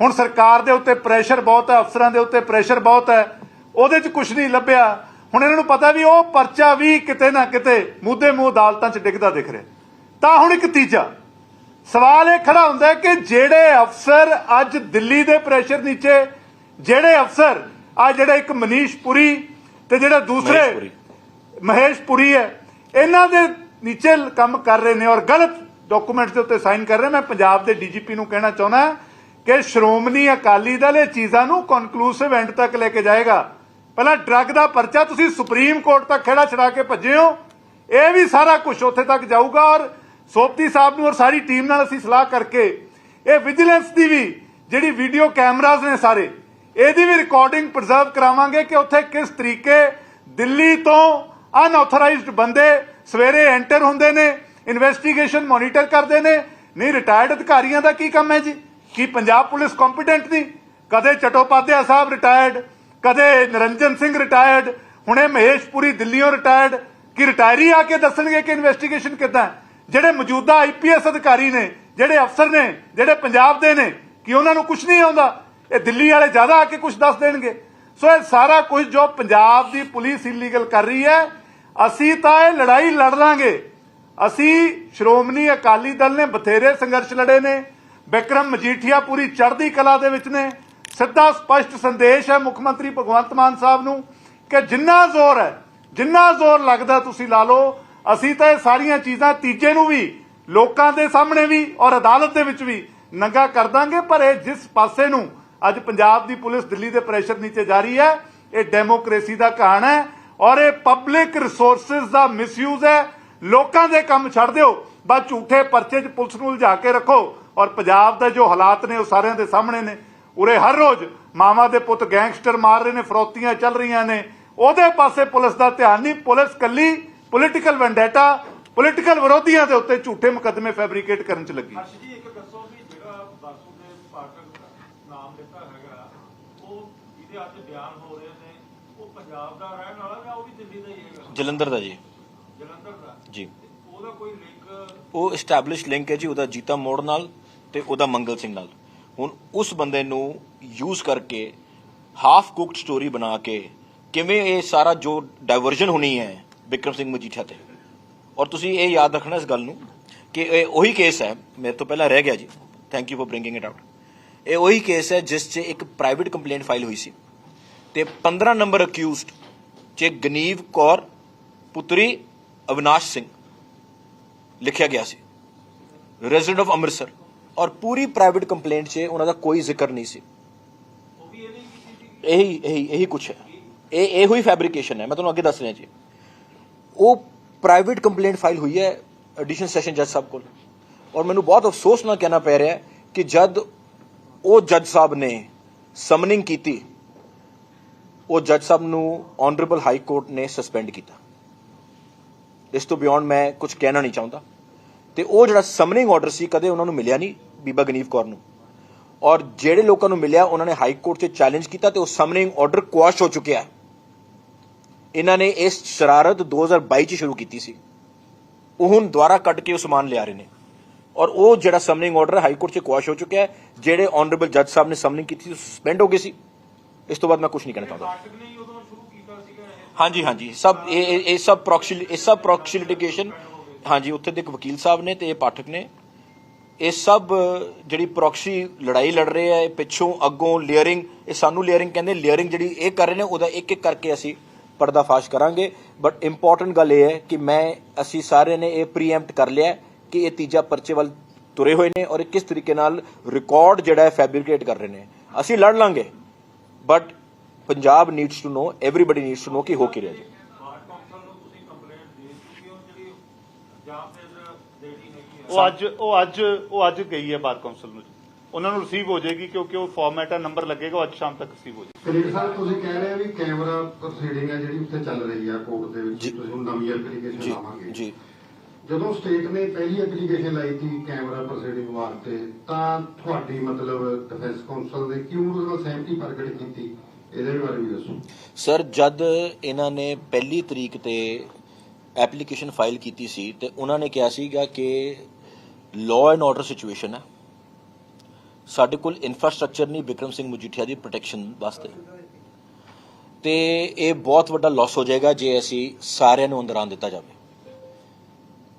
Speaker 1: ਹੁਣ ਸਰਕਾਰ ਦੇ ਉੱਤੇ ਪ੍ਰੈਸ਼ਰ ਬਹੁਤ ਹੈ, ਅਫਸਰਾਂ ਦੇ ਉੱਤੇ ਪ੍ਰੈਸ਼ਰ ਬਹੁਤ ਹੈ। ਉਹਦੇ ਚ ਕੁਝ ਨਹੀਂ ਲੱਭਿਆ। ਹੁਣ ਇਹਨਾਂ ਨੂੰ ਪਤਾ ਵੀ ਉਹ ਪਰਚਾ ਵੀ ਕਿਤੇ ਨਾ ਕਿਤੇ ਮੂਧੇ ਮੂੰਹ ਅਦਾਲਤਾਂ ਚ ਡਿੱਗਦਾ ਦਿਖ ਰਿਹਾ। ਤਾਂ ਹੁਣ ਇੱਕ ਤੀਜਾ। ਸਵਾਲ ਇਹ ਖੜਾ ਹੁੰਦਾ ਕਿ ਜਿਹੜੇ ਅਫਸਰ ਅੱਜ ਦਿੱਲੀ ਦੇ ਪ੍ਰੈਸ਼ਰ ਨੀਚੇ, ਜਿਹੜੇ ਅਫਸਰ ਆ ਜਿਹੜੇ ਇੱਕ ਮਨੀਸ਼ ਪੁਰੀ ਤੇ ਜਿਹੜੇ ਦੂਸਰੇ। ਮਹੇਸ਼ ਪੁਰੀ ਹੈ ਇਹਨਾਂ ਦੇ ਨੀਚੇ ਕੰਮ ਕਰ ਰਹੇ ਨੇ ਔਰ ਗਲਤ ਡਾਕੂਮੈਂਟਸ ਦੇ ਉੱਤੇ ਸਾਈਨ ਕਰ ਰਹੇ। ਮੈਂ ਪੰਜਾਬ ਦੇ ਡੀਜੀਪੀ ਨੂੰ ਕਹਿਣਾ ਚਾਹੁੰਦਾ ਕਿ ਸ਼੍ਰੋਮਣੀ ਅਕਾਲੀ ਦਲ ਇਹ ਚੀਜ਼ਾਂ ਨੂੰ ਕਨਕਲੂਸਿਵ ਐਂਡ ਤੱਕ ਲੈ ਕੇ ਜਾਏਗਾ। ਪਹਿਲਾਂ ਡਰੱਗ ਦਾ ਪਰਚਾ ਤੁਸੀਂ ਸੁਪਰੀਮ ਕੋਰਟ ਤੱਕ ਖੜਾ ਛੜਾ ਕੇ ਭੱਜੇ ਹੋ। ਇਹ ਵੀ ਸਾਰਾ ਕੁਝ ਉੱਥੇ ਤੱਕ ਜਾਊਗਾ ਔਰ ਸੋਪਤੀ ਸਾਹਿਬ ਨੂੰ ਔਰ ਸਾਰੀ ਟੀਮ ਨਾਲ ਅਸੀਂ ਸਲਾਹ ਕਰਕੇ ਇਹ ਵਿਜੀਲੈਂਸ ਦੀ ਵੀ ਜਿਹੜੀ ਵੀਡੀਓ ਕੈਮਰਾਜ਼ ਨੇ ਸਾਰੇ ਇਹਦੀ ਵੀ ਰਿਕਾਰਡਿੰਗ ਪ੍ਰੀਜ਼ਰਵ ਕਰਾਵਾਂਗੇ ਕਿ ਉੱਥੇ ਕਿਸ ਤਰੀਕੇ ਦਿੱਲੀ ਤੋਂ ਅਨਆਥੋਰਾਈਜ਼ਡ ਬੰਦੇ ਸਵੇਰੇ ਐਂਟਰ ਹੁੰਦੇ ਨੇ ਇਨਵੈਸਟੀਗੇਸ਼ਨ ਮੋਨੀਟਰ ਕਰਦੇ ਨੇ, ਨਹੀਂ ਰਿਟਾਇਰਡ ਅਧਿਕਾਰੀਆਂ ਦਾ ਕੀ ਕੰਮ ਹੈ ਜੀ? ਕੀ ਪੰਜਾਬ ਪੁਲਿਸ ਕੰਪੀਟੈਂਟ ਨਹੀਂ? ਕਦੇ ਚਟੋਪਾਧਿਆ ਸਾਹਿਬ ਰਿਟਾਇਰਡ ਕਦੇ ਨਿਰੰਜਨ ਸਿੰਘ ਰਿਟਾਇਰਡ ਹੁਣੇ ਮਹੇਸ਼ਪੁਰੀ ਦਿੱਲੀੋਂ ਰਿਟਾਇਰਡ ਕਿ ਰਿਟਾਇਰੀ ਆ ਕੇ ਦੱਸਣਗੇ ਕਿ ਇਨਵੈਸਟੀਗੇਸ਼ਨ ਕਿੱਦਾਂ ਜਿਹੜੇ ਮੌਜੂਦਾ ਆਈਪੀਐਸ ਅਧਿਕਾਰੀ ਨੇ, ਜਿਹੜੇ ਅਫਸਰ ਨੇ, ਜਿਹੜੇ ਪੰਜਾਬ ਦੇ ਨੇ, ਕਿ ਉਹਨਾਂ ਨੂੰ ਕੁਝ ਨਹੀਂ ਆਉਂਦਾ? ਇਹ ਦਿੱਲੀ ਵਾਲੇ ਜ਼ਿਆਦਾ ਆ ਕੇ ਕੁਝ ਦੱਸ ਦੇਣਗੇ। ਸੋ ਇਹ ਸਾਰਾ ਕੁਝ ਜੋ ਪੰਜਾਬ ਦੀ ਪੁਲਿਸ ਇਲੀਗਲ ਕਰ ਰਹੀ ਹੈ, ਅਸੀਂ ਤਾਂ ਇਹ ਲੜਾਈ ਲੜ ਲਾਂਗੇ। ਅਸੀਂ ਸ਼੍ਰੋਮਣੀ ਅਕਾਲੀ ਦਲ ਨੇ ਬਥੇਰੇ ਸੰਘਰਸ਼ ਲੜੇ ਨੇ, ਬਿਕਰਮ ਮਜੀਠੀਆ ਪੂਰੀ ਚੜ੍ਹਦੀ ਕਲਾ ਦੇ ਵਿੱਚ ਨੇ। ਸਿੱਧਾ ਸਪਸ਼ਟ ਸੰਦੇਸ਼ ਹੈ ਮੁੱਖ ਮੰਤਰੀ ਭਗਵੰਤ ਮਾਨ ਸਾਹਿਬ ਨੂੰ ਕਿ ਜਿੰਨਾ ਜ਼ੋਰ ਹੈ, ਜਿੰਨਾ ਜ਼ੋਰ ਲੱਗਦਾ ਤੁਸੀਂ ਲਾ ਲਓ, ਅਸੀਂ ਤਾਂ ਇਹ ਸਾਰੀਆਂ ਚੀਜ਼ਾਂ ਤੀਜੇ ਨੂੰ ਵੀ, ਲੋਕਾਂ ਦੇ ਸਾਹਮਣੇ ਵੀ ਔਰ ਅਦਾਲਤ ਦੇ ਵਿੱਚ ਵੀ ਨੰਗਾ ਕਰ ਦਾਂਗੇ, ਪਰ ਇਹ ਜਿਸ ਪਾਸੇ ਨੂੰ ਅੱਜ ਪੰਜਾਬ ਦੀ ਪੁਲਿਸ ਦਿੱਲੀ ਦੇ ਪ੍ਰੈਸ਼ਰ ਨੀਚੇ ਜਾ ਰਹੀ ਹੈ। ਇਹ ਡੈਮੋਕ੍ਰੇਸੀ ਦਾ ਕਹਾਣ ਹੈ ਔਰ ਇਹ ਪਬਲਿਕ ਰਿਸੋਰਸਸ ਦਾ ਮਿਸਯੂਜ਼ ਹੈ। ਲੋਕਾਂ ਦੇ ਕੰਮ ਛੱਡ ਦਿਓ। ਬਸ ਝੂਠੇ ਪਰਚੇ 'ਚ ਪੁਲਿਸ ਨੂੰ ਉਲਝਾ ਕੇ ਰੱਖੋ ਔਰ ਪੰਜਾਬ ਦੇ ਜੋ ਹਾਲਾਤ ਨੇ ਉਹ ਸਾਰਿਆਂ ਦੇ ਸਾਹਮਣੇ ਨੇ। ਉਰੇ ਹਰ ਰੋਜ਼ ਮਾਵਾ ਦੇ ਪੁੱਤ ਗੈਂਗਸਟਰ ਮਾਰ ਰਹੇ ਨੇ, ਫਰੋਤੀਆਂ ਚੱਲ ਰਹੀਆਂ ਨੇ। ਉਹਦੇ ਪਾਸੇ ਪੁਲਿਸ ਦਾ ਧਿਆਨ ਨਹੀਂ। ਪੁਲਿਸ ਕੱਲੀ ਪੋਲੀਟੀਕਲ ਵੈਂਡੇਟਾ, ਪੋਲੀਟੀਕਲ ਵਿਰੋਧੀਆਂ ਦੇ ਉੱਤੇ ਝੂਠੇ ਮੁਕੱਦਮੇ ਫੈਬਰੀਕੇਟ ਕਰਨ 'ਚ ਲੱਗੀ
Speaker 3: ਹਰਸ਼ ਜੀ ਇੱਕ ਦੱਸੋ ਵੀ ਜਿਹੜਾ ਬਾਸੂ ਦੇ ਪਾਠਕ ਨਾਮ ਦਿੱਤਾ ਹੈਗਾ ਉਹ ਇਹਦੇ ਅੱਜ ਬਿਆਨ ਪੰਜਾਬ ਦਾ ਰਹਿਣ ਵਾਲਾ ਜਾਂ ਉਹ ਵੀ ਦਿੱਲੀ ਦਾ ਹੀ ਹੈਗਾ?
Speaker 2: ਜਲੰਧਰ ਦਾ ਜੀ।
Speaker 3: ਜਲੰਧਰ ਦਾ?
Speaker 2: ਜੀ।
Speaker 3: ਤੇ ਉਹਦਾ ਕੋਈ ਲਿੰਕ
Speaker 2: ਉਹ ਐਸਟੈਬਲਿਸ਼ ਲਿੰਕ ਹੈ ਜੀ ਉਹਦਾ ਜੀਤਾ ਮੋੜ ਨਾਲ ਤੇ ਉਹਦਾ ਮੰਗਲ ਸਿੰਘ ਨਾਲ। ਹੁਣ ਉਸ ਬੰਦੇ ਨੂੰ ਯੂਜ਼ ਕਰਕੇ ਹਾਫ ਕੁਕਡ ਸਟੋਰੀ ਬਣਾ ਕੇ ਕਿਵੇਂ ਇਹ ਸਾਰਾ ਜੋ ਡਾਇਵਰਜਨ ਹੋਣੀ ਹੈ ਵਿਕਰਮ ਸਿੰਘ ਮਜੀਠੀਆ ਤੇ? ਔਰ ਤੁਸੀਂ ਇਹ ਯਾਦ ਰੱਖਣਾ ਇਸ ਗੱਲ ਨੂੰ ਕਿ ਇਹ ਉਹੀ ਕੇਸ ਹੈ ਮੇਰੇ ਤੋਂ ਪਹਿਲਾਂ ਰਹਿ ਗਿਆ ਜੀ। Thank you for bringing it out ਇਹ ਉਹੀ ਕੇਸ ਹੈ ਜਿਸ 'ਚ ਇੱਕ ਪ੍ਰਾਈਵੇਟ ਕੰਪਲੇਂਟ ਫਾਈਲ ਹੋਈ ਸੀ। ਤੇ 15 ਨੰਬਰ ਅਕਿਊਜ਼ਡ 'ਚ ਗਨੀਵ ਕੌਰ, ਪੁੱਤਰੀ ਅਵਿਨਾਸ਼ ਸਿੰਘ, ਲਿਖਿਆ ਗਿਆ ਸੀ। Resident of Amritsar. ਔਰ ਪੂਰੀ ਪ੍ਰਾਈਵੇਟ ਕੰਪਲੇਂਟ 'ਚ ਉਹਨਾਂ ਦਾ ਕੋਈ ਜ਼ਿਕਰ ਨਹੀਂ ਸੀ। ਇਹੀ ਇਹੀ ਇਹੀ ਕੁਛ ਹੈ। ਇਹ, ਇਹੋ ਹੀ ਫੈਬਰੀਕੇਸ਼ਨ ਹੈ। ਮੈਂ ਤੁਹਾਨੂੰ ਅੱਗੇ ਦੱਸ ਰਿਹਾ ਜੀ। ਉਹ ਪ੍ਰਾਈਵੇਟ ਕੰਪਲੇਂਟ ਫਾਈਲ ਹੋਈ ਹੈ ਐਡੀਸ਼ਨ ਸੈਸ਼ਨ ਜੱਜ ਸਾਹਿਬ ਕੋਲ। ਔਰ ਮੈਨੂੰ ਬਹੁਤ ਅਫਸੋਸ ਨਾਲ ਕਹਿਣਾ ਪੈ ਰਿਹਾ ਕਿ ਜਦ ਉਹ ਜੱਜ ਸਾਹਿਬ ਨੇ ਸਮਨਿੰਗ ਕੀਤੀ ਉਹ ਜੱਜ ਸਾਹਿਬ ਨੂੰ ਆਨਰੇਬਲ ਹਾਈ ਕੋਰਟ ਨੇ ਸਸਪੈਂਡ ਕੀਤਾ। ਇਸ ਤੋਂ ਬਿਯੋਂਡ ਮੈਂ ਕੁਝ ਕਹਿਣਾ ਨਹੀਂ ਚਾਹੁੰਦਾ। ਤੇ ਉਹ ਜਿਹੜਾ ਸਮਨਿੰਗ ਆਰਡਰ ਸੀ, ਕਦੇ ਉਹਨਾਂ ਨੂੰ ਮਿਲਿਆ ਨਹੀਂ ਬੀਬਾ ਗਨੀਵ ਕੌਰ ਨੂੰ। ਔਰ ਜਿਹੜੇ ਲੋਕਾਂ ਨੂੰ ਮਿਲਿਆ, ਉਹਨਾਂ ਨੇ ਹਾਈ ਕੋਰਟ 'ਚ ਚੈਲੰਜ ਕੀਤਾ ਤੇ ਉਹ ਸਮਨਿੰਗ ਆਰਡਰ ਕੁਆਸ਼ ਹੋ ਚੁੱਕਿਆ ਹੈ। ਇਹਨਾਂ ਨੇ ਇਸ ਸ਼ਰਾਰਤ 2022 ਚ ਸ਼ੁਰੂ ਕੀਤੀ ਸੀ। ਉਹ ਹੁਣ ਦੁਬਾਰਾ ਕੱਢ ਕੇ ਉਹ ਸਮਾਨ ਲਿਆ ਰਹੇ ਨੇ। ਔਰ ਉਹ ਜਿਹੜਾ ਸਮਨਿੰਗ ਆਰਡਰ ਹਾਈ ਕੋਰਟ 'ਚ ਕੁਆਸ਼ ਹੋ ਚੁੱਕਿਆ ਹੈ, ਜਿਹੜੇ ਆਨਰੇਬਲ ਜੱਜ ਸਾਹਿਬ ਨੇ ਸਮਨਿੰਗ ਕੀਤੀ ਸੀ ਸਸਪੈਂਡ ਹੋ ਗਏ ਸੀ। ਇਸ ਤੋਂ ਬਾਅਦ ਮੈਂ ਕੁਝ ਨਹੀਂ ਕਹਿਣਾ ਚਾਹੁੰਦਾ। ਹਾਂਜੀ ਹਾਂਜੀ। ਸਭ, ਇਹ, ਇਹ- ਸਭ ਪ੍ਰੋਕਸੀ ਇਹ ਸਭ ਪ੍ਰੋਕਸ਼ਲਿਟੀਗੇਸ਼ਨ ਹਾਂਜੀ, ਉੱਥੇ ਦੇ ਇੱਕ ਵਕੀਲ ਸਾਹਿਬ ਨੇ ਤੇ ਇਹ ਪਾਠਕ ਨੇ। ਇਹ ਸਭ ਜਿਹੜੀ ਪ੍ਰੋਕਸੀ ਲੜਾਈ ਲੜ ਰਹੇ ਆ, ਇਹ ਪਿੱਛੋਂ ਅੱਗੋਂ ਲੇਅਰਿੰਗ ਇਹ ਸਾਨੂੰ ਲੇਅਰਿੰਗ ਕਹਿੰਦੇ ਲੇਅਰਿੰਗ ਜਿਹੜੀ ਇਹ ਕਰ ਰਹੇ ਨੇ, ਉਹਦਾ ਇੱਕ ਇੱਕ ਕਰਕੇ ਅਸੀਂ ਪਰਦਾਫਾਸ਼ ਕਰਾਂਗੇ। ਬਟ ਇੰਪੋਰਟੈਂਟ ਗੱਲ ਇਹ ਹੈ ਕਿ ਮੈਂ, ਅਸੀਂ ਸਾਰੇ ਨੇ ਇਹ ਪ੍ਰੀਐਮਪਟ ਕਰ ਲਿਆ ਕਿ ਇਹ ਤੀਜਾ ਪਰਚੇ ਵੱਲ ਤੁਰੇ ਹੋਏ ਨੇ ਔਰ ਇਹ ਕਿਸ ਤਰੀਕੇ ਨਾਲ ਰਿਕਾਰਡ ਜਿਹੜਾ ਹੈ ਫੈਬਰੀਕੇਟ ਕਰ ਰਹੇ ਨੇ। ਅਸੀਂ ਲੜ ਲਾਂਗੇ। But Punjab needs to know everybody needs to know ਕਿ ਹੋ ਕੀ ਰਿਹਾ ਜੀ
Speaker 1: ਉਹ ਅੱਜ ਉਹ ਅੱਜ ਉਹ ਅੱਜ ਗਈ ਹੈ ਬਾਰ ਕੌਂਸਲ ਨੂੰ। ਉਹਨਾਂ ਨੂੰ ਰਿਸੀਵ ਹੋ ਜਾਏਗੀ ਕਿਉਂਕਿ ਉਹ ਫਾਰਮੈਟ ਆ ਨੰਬਰ ਲੱਗੇਗਾ ਅੱਜ ਸ਼ਾਮ ਤੱਕ ਰਿਸੀਵ ਹੋ ਜਾਏਗਾ।
Speaker 4: ਸਾਹਿਬ ਤੁਸੀਂ ਕਹਿ ਰਹੇ ਹੋ ਵੀ ਕੈਮਰਾ ਪ੍ਰੋਸੀਡਿੰਗ ਹੈ ਜਿਹੜੀ ਉੱਥੇ ਚੱਲ ਰਹੀ ਆ ਕੋਰਟ ਦੇ ਵਿੱਚ।
Speaker 2: ਜੀ।
Speaker 4: ਤੁਸੀਂ ਹੁਣ ਨਵੀਂ ਐਪਲੀਕੇਸ਼ਨ
Speaker 2: ਜੀ।
Speaker 4: ਲਾਵਾਂਗੇ।
Speaker 2: ਜੀ।
Speaker 4: ਜਦੋਂ ਸਟੇਟ ਨੇ ਪਹਿਲੀ ਐਪਲੀਕੇਸ਼ਨ ਲਾਈ ਸੀ ਕੈਮਰਾ ਪ੍ਰੋਸੀਡਿੰਗ ਵਾਸਤੇ, ਤਾਂ ਤੁਹਾਡੀ ਮਤਲਬ ਡਿਫੈਂਸ ਕਾਉਂਸਲ ਨੇ ਕਿਉਂ ਉਹਦੇ ਨਾਲ ਸਹਿਮਤੀ ਪ੍ਰਗਟ ਕੀਤੀ? ਇਹਦੇ ਬਾਰੇ ਵੀ ਦੱਸੋ।
Speaker 2: ਸਰ ਜਦ ਇਹਨਾਂ ਨੇ ਪਹਿਲੀ ਤਰੀਕ ਤੇ ਐਪਲੀਕੇਸ਼ਨ ਫਾਈਲ ਕੀਤੀ ਸੀ, ਤੇ ਉਹਨਾਂ ਨੇ ਕਿਹਾ ਸੀਗਾ ਕਿ ਲਾਅ ਐਂਡ ਆਰਡਰ ਸਿਚੁਏਸ਼ਨ ਹੈ। ਸਾਡੇ ਕੋਲ ਇਨਫਰਾਸਟ੍ਰਕਚਰ ਨਹੀਂ ਵਿਕਰਮ ਸਿੰਘ ਮਜੀਠੀਆ ਦੀ ਪ੍ਰੋਟੈਕਸ਼ਨ ਵਾਸਤੇ। ਤੇ ਇਹ ਬਹੁਤ ਵੱਡਾ ਲਾਸ ਹੋ ਜਾਏਗਾ ਜੇ ਅਸੀਂ ਸਾਰਿਆਂ ਨੂੰ ਅੰਦਰ ਆਉਣ ਦਿੱਤਾ ਜਾਵੇ।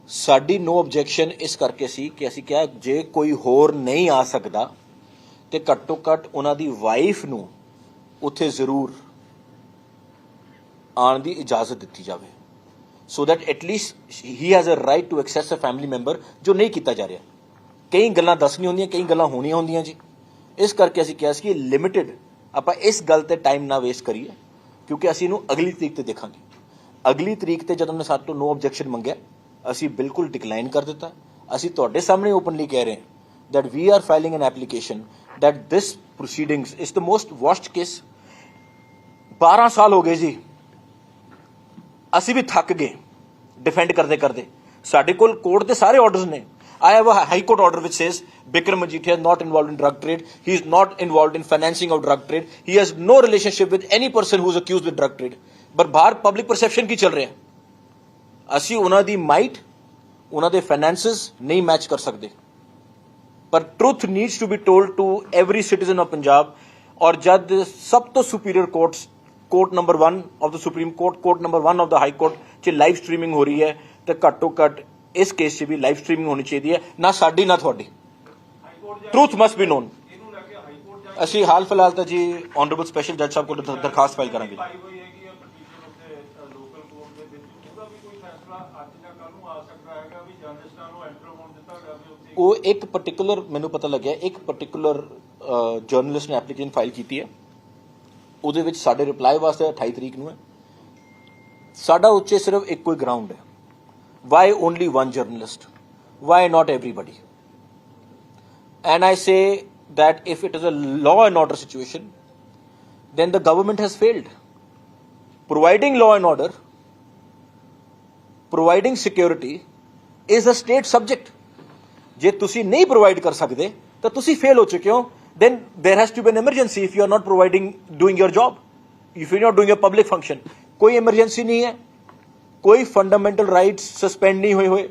Speaker 2: ਸਾਡੀ ਨੋ ਆਬਜੈਕਸ਼ਨ ਇਸ ਕਰਕੇ ਸੀ ਕਿ ਅਸੀਂ ਕਿਹਾ, ਜੇ ਕੋਈ ਹੋਰ ਨਹੀਂ ਆ ਸਕਦਾ, ਤੇ ਘੱਟੋ ਘੱਟ ਉਹਨਾਂ ਦੀ ਵਾਈਫ ਨੂੰ ਉੱਥੇ ਜ਼ਰੂਰ ਆਉਣ ਦੀ ਇਜਾਜ਼ਤ ਦਿੱਤੀ ਜਾਵੇ। So that at least he has a right to access a family member ਜੋ ਨਹੀਂ ਕੀਤਾ ਜਾ ਰਿਹਾ। ਕਈ ਗੱਲਾਂ ਦੱਸਣੀਆਂ ਹੁੰਦੀਆਂ, ਕਈ ਗੱਲਾਂ ਹੋਣੀਆਂ ਹੁੰਦੀਆਂ ਜੀ। ਇਸ ਕਰਕੇ ਅਸੀਂ ਕਿਹਾ ਸੀ ਕਿ ਲਿਮਿਟਿਡ ਆਪਾਂ ਇਸ ਗੱਲ ਤੇ ਟਾਈਮ ਨਾ ਵੇਸਟ ਕਰੀਏ, ਕਿਉਂਕਿ ਅਸੀਂ ਇਹਨੂੰ ਅਗਲੀ ਤਰੀਕ ਤੇ ਦੇਖਾਂਗੇ। ਅਗਲੀ ਤਰੀਕ ਤੇ ਜਦੋਂ ਨੇ ਸਾਡੇ ਤੋਂ ਨੋ ਆਬਜੈਕਸ਼ਨ ਮੰਗਿਆ ਅਸੀਂ ਬਿਲਕੁਲ ਡਿਕਲਾਈਨ ਕਰ ਦਿੱਤਾ ਅਸੀਂ ਤੁਹਾਡੇ ਸਾਹਮਣੇ ਓਪਨਲੀ ਕਹਿ ਰਹੇ ਹਾਂ that we are filing an application that this proceedings is the most worst case 12 ਸਾਲ ਹੋ ਗਏ ਜੀ ਅਸੀਂ ਵੀ ਥੱਕ ਗਏ ਡਿਫੈਂਡ ਕਰਦੇ ਕਰਦੇ ਸਾਡੇ ਕੋਲ ਕੋਰਟ ਦੇ ਸਾਰੇ ਆਰਡਰਸ ਨੇ I have a high court order which says Bikram Majithia is not involved in drug trade. He is not involved in financing of drug trade. He has no relationship with any person who is accused with drug trade. ਪਰ ਬਾਹਰ ਪਬਲਿਕ ਪਰਸੈਪਸ਼ਨ ਕੀ ਚੱਲ ਰਿਹਾ ਅਸੀਂ ਉਹਨਾਂ ਦੀ ਮਾਈਟ ਉਹਨਾਂ ਦੇ ਫਾਈਨੈਂਸਸ ਨਹੀਂ ਮੈਚ ਕਰ ਸਕਦੇ। ਪਰ truth needs to be told to every citizen of Punjab ਔਰ ਜਦ ਸਭ ਤੋਂ superior courts court number 1 of the supreme court court number 1 of the high court 'ਚ ਲਾਈਵ ਸਟ੍ਰੀਮਿੰਗ ਹੋ ਰਹੀ ਹੈ ਤੇ ਘੱਟੋ ਘੱਟ ਇਸ ਕੇਸ 'ਚ ਵੀ ਲਾਈਵ ਸਟ੍ਰੀਮਿੰਗ ਹੋਣੀ ਚਾਹੀਦੀ ਹੈ, ਨਾ ਸਾਡੀ, ਨਾ ਤੁਹਾਡੀ।
Speaker 3: ਹਾਈ
Speaker 2: ਟਰੂਥ ਮਸਟ ਬੀ ਨੋਨ ਅਸੀਂ ਹਾਲ ਫਿਲਹਾਲ ਤਾਂ ਜੀ ਆਨਰੇਬਲ ਸਪੈਸ਼ਲ ਜੱਜ ਸਾਹਿਬ ਕੋਲ ਦਰਖਾਸਤ ਫਾਈਲ ਕਰਾਂਗੇ ਜੀ।
Speaker 3: ਪਾਈ ਹੋਈ ਹੈਗੀ ਆ ਪਟੀਸ਼ਨ ਉੱਤੇ ਲੋਕਲ ਕੋਰਟ ਦੇ ਵਿੱਚ ਉਹਦਾ ਵੀ ਕੋਈ ਫੈਸਲਾ ਅੱਜ ਜਾਂ ਕੱਲ ਨੂੰ ਆ ਸਕਦਾ ਹੈਗਾ ਵੀ ਜਰਨਲਿਸਟਾਂ ਨੂੰ ਐਂਟਰ ਹੋਣ ਦਿੱਤਾ ਜਾਵੇ ਉੱਥੇ
Speaker 2: ਉਹ ਇੱਕ ਪਾਰਟਿਕੂਲਰ ਮੈਨੂੰ ਪਤਾ ਲੱਗਿਆ, ਇੱਕ ਪਾਰਟਿਕੂਲਰ ਜਰਨਲਿਸਟ ਨੇ ਐਪਲੀਕੇਸ਼ਨ ਫਾਈਲ ਕੀਤੀ ਹੈ। ਉਹਦੇ ਵਿੱਚ ਸਾਡੇ ਰਿਪਲਾਈ ਵਾਸਤੇ 28 ਤਰੀਕ ਨੂੰ ਹੈ। ਸਾਡਾ ਉੱਚੇ ਸਿਰਫ ਇੱਕੋ ਹੀ ਗਰਾਊਂਡ ਹੈ। Why only one journalist why not everybody and I say that if it is a law and order situation, then the government has failed. Providing law and order, providing security is a state subject ਜੇ ਤੁਸੀਂ ਨਹੀਂ ਪ੍ਰੋਵਾਈਡ ਕਰ ਸਕਦੇ ਤਾਂ ਤੁਸੀਂ ਫੇਲ ਹੋ ਚੁੱਕੇ ਹੋ then there has to be an emergency if you are not providing doing your job if you not doing a public function ਕੋਈ ਐਮਰਜੈਂਸੀ ਨਹੀਂ ਹੈ ਕੋਈ ਫੰਡਾਮੈਂਟਲ ਰਾਈਟਸ ਸਸਪੈਂਡ ਨਹੀਂ ਹੋਏ ਹੋਏ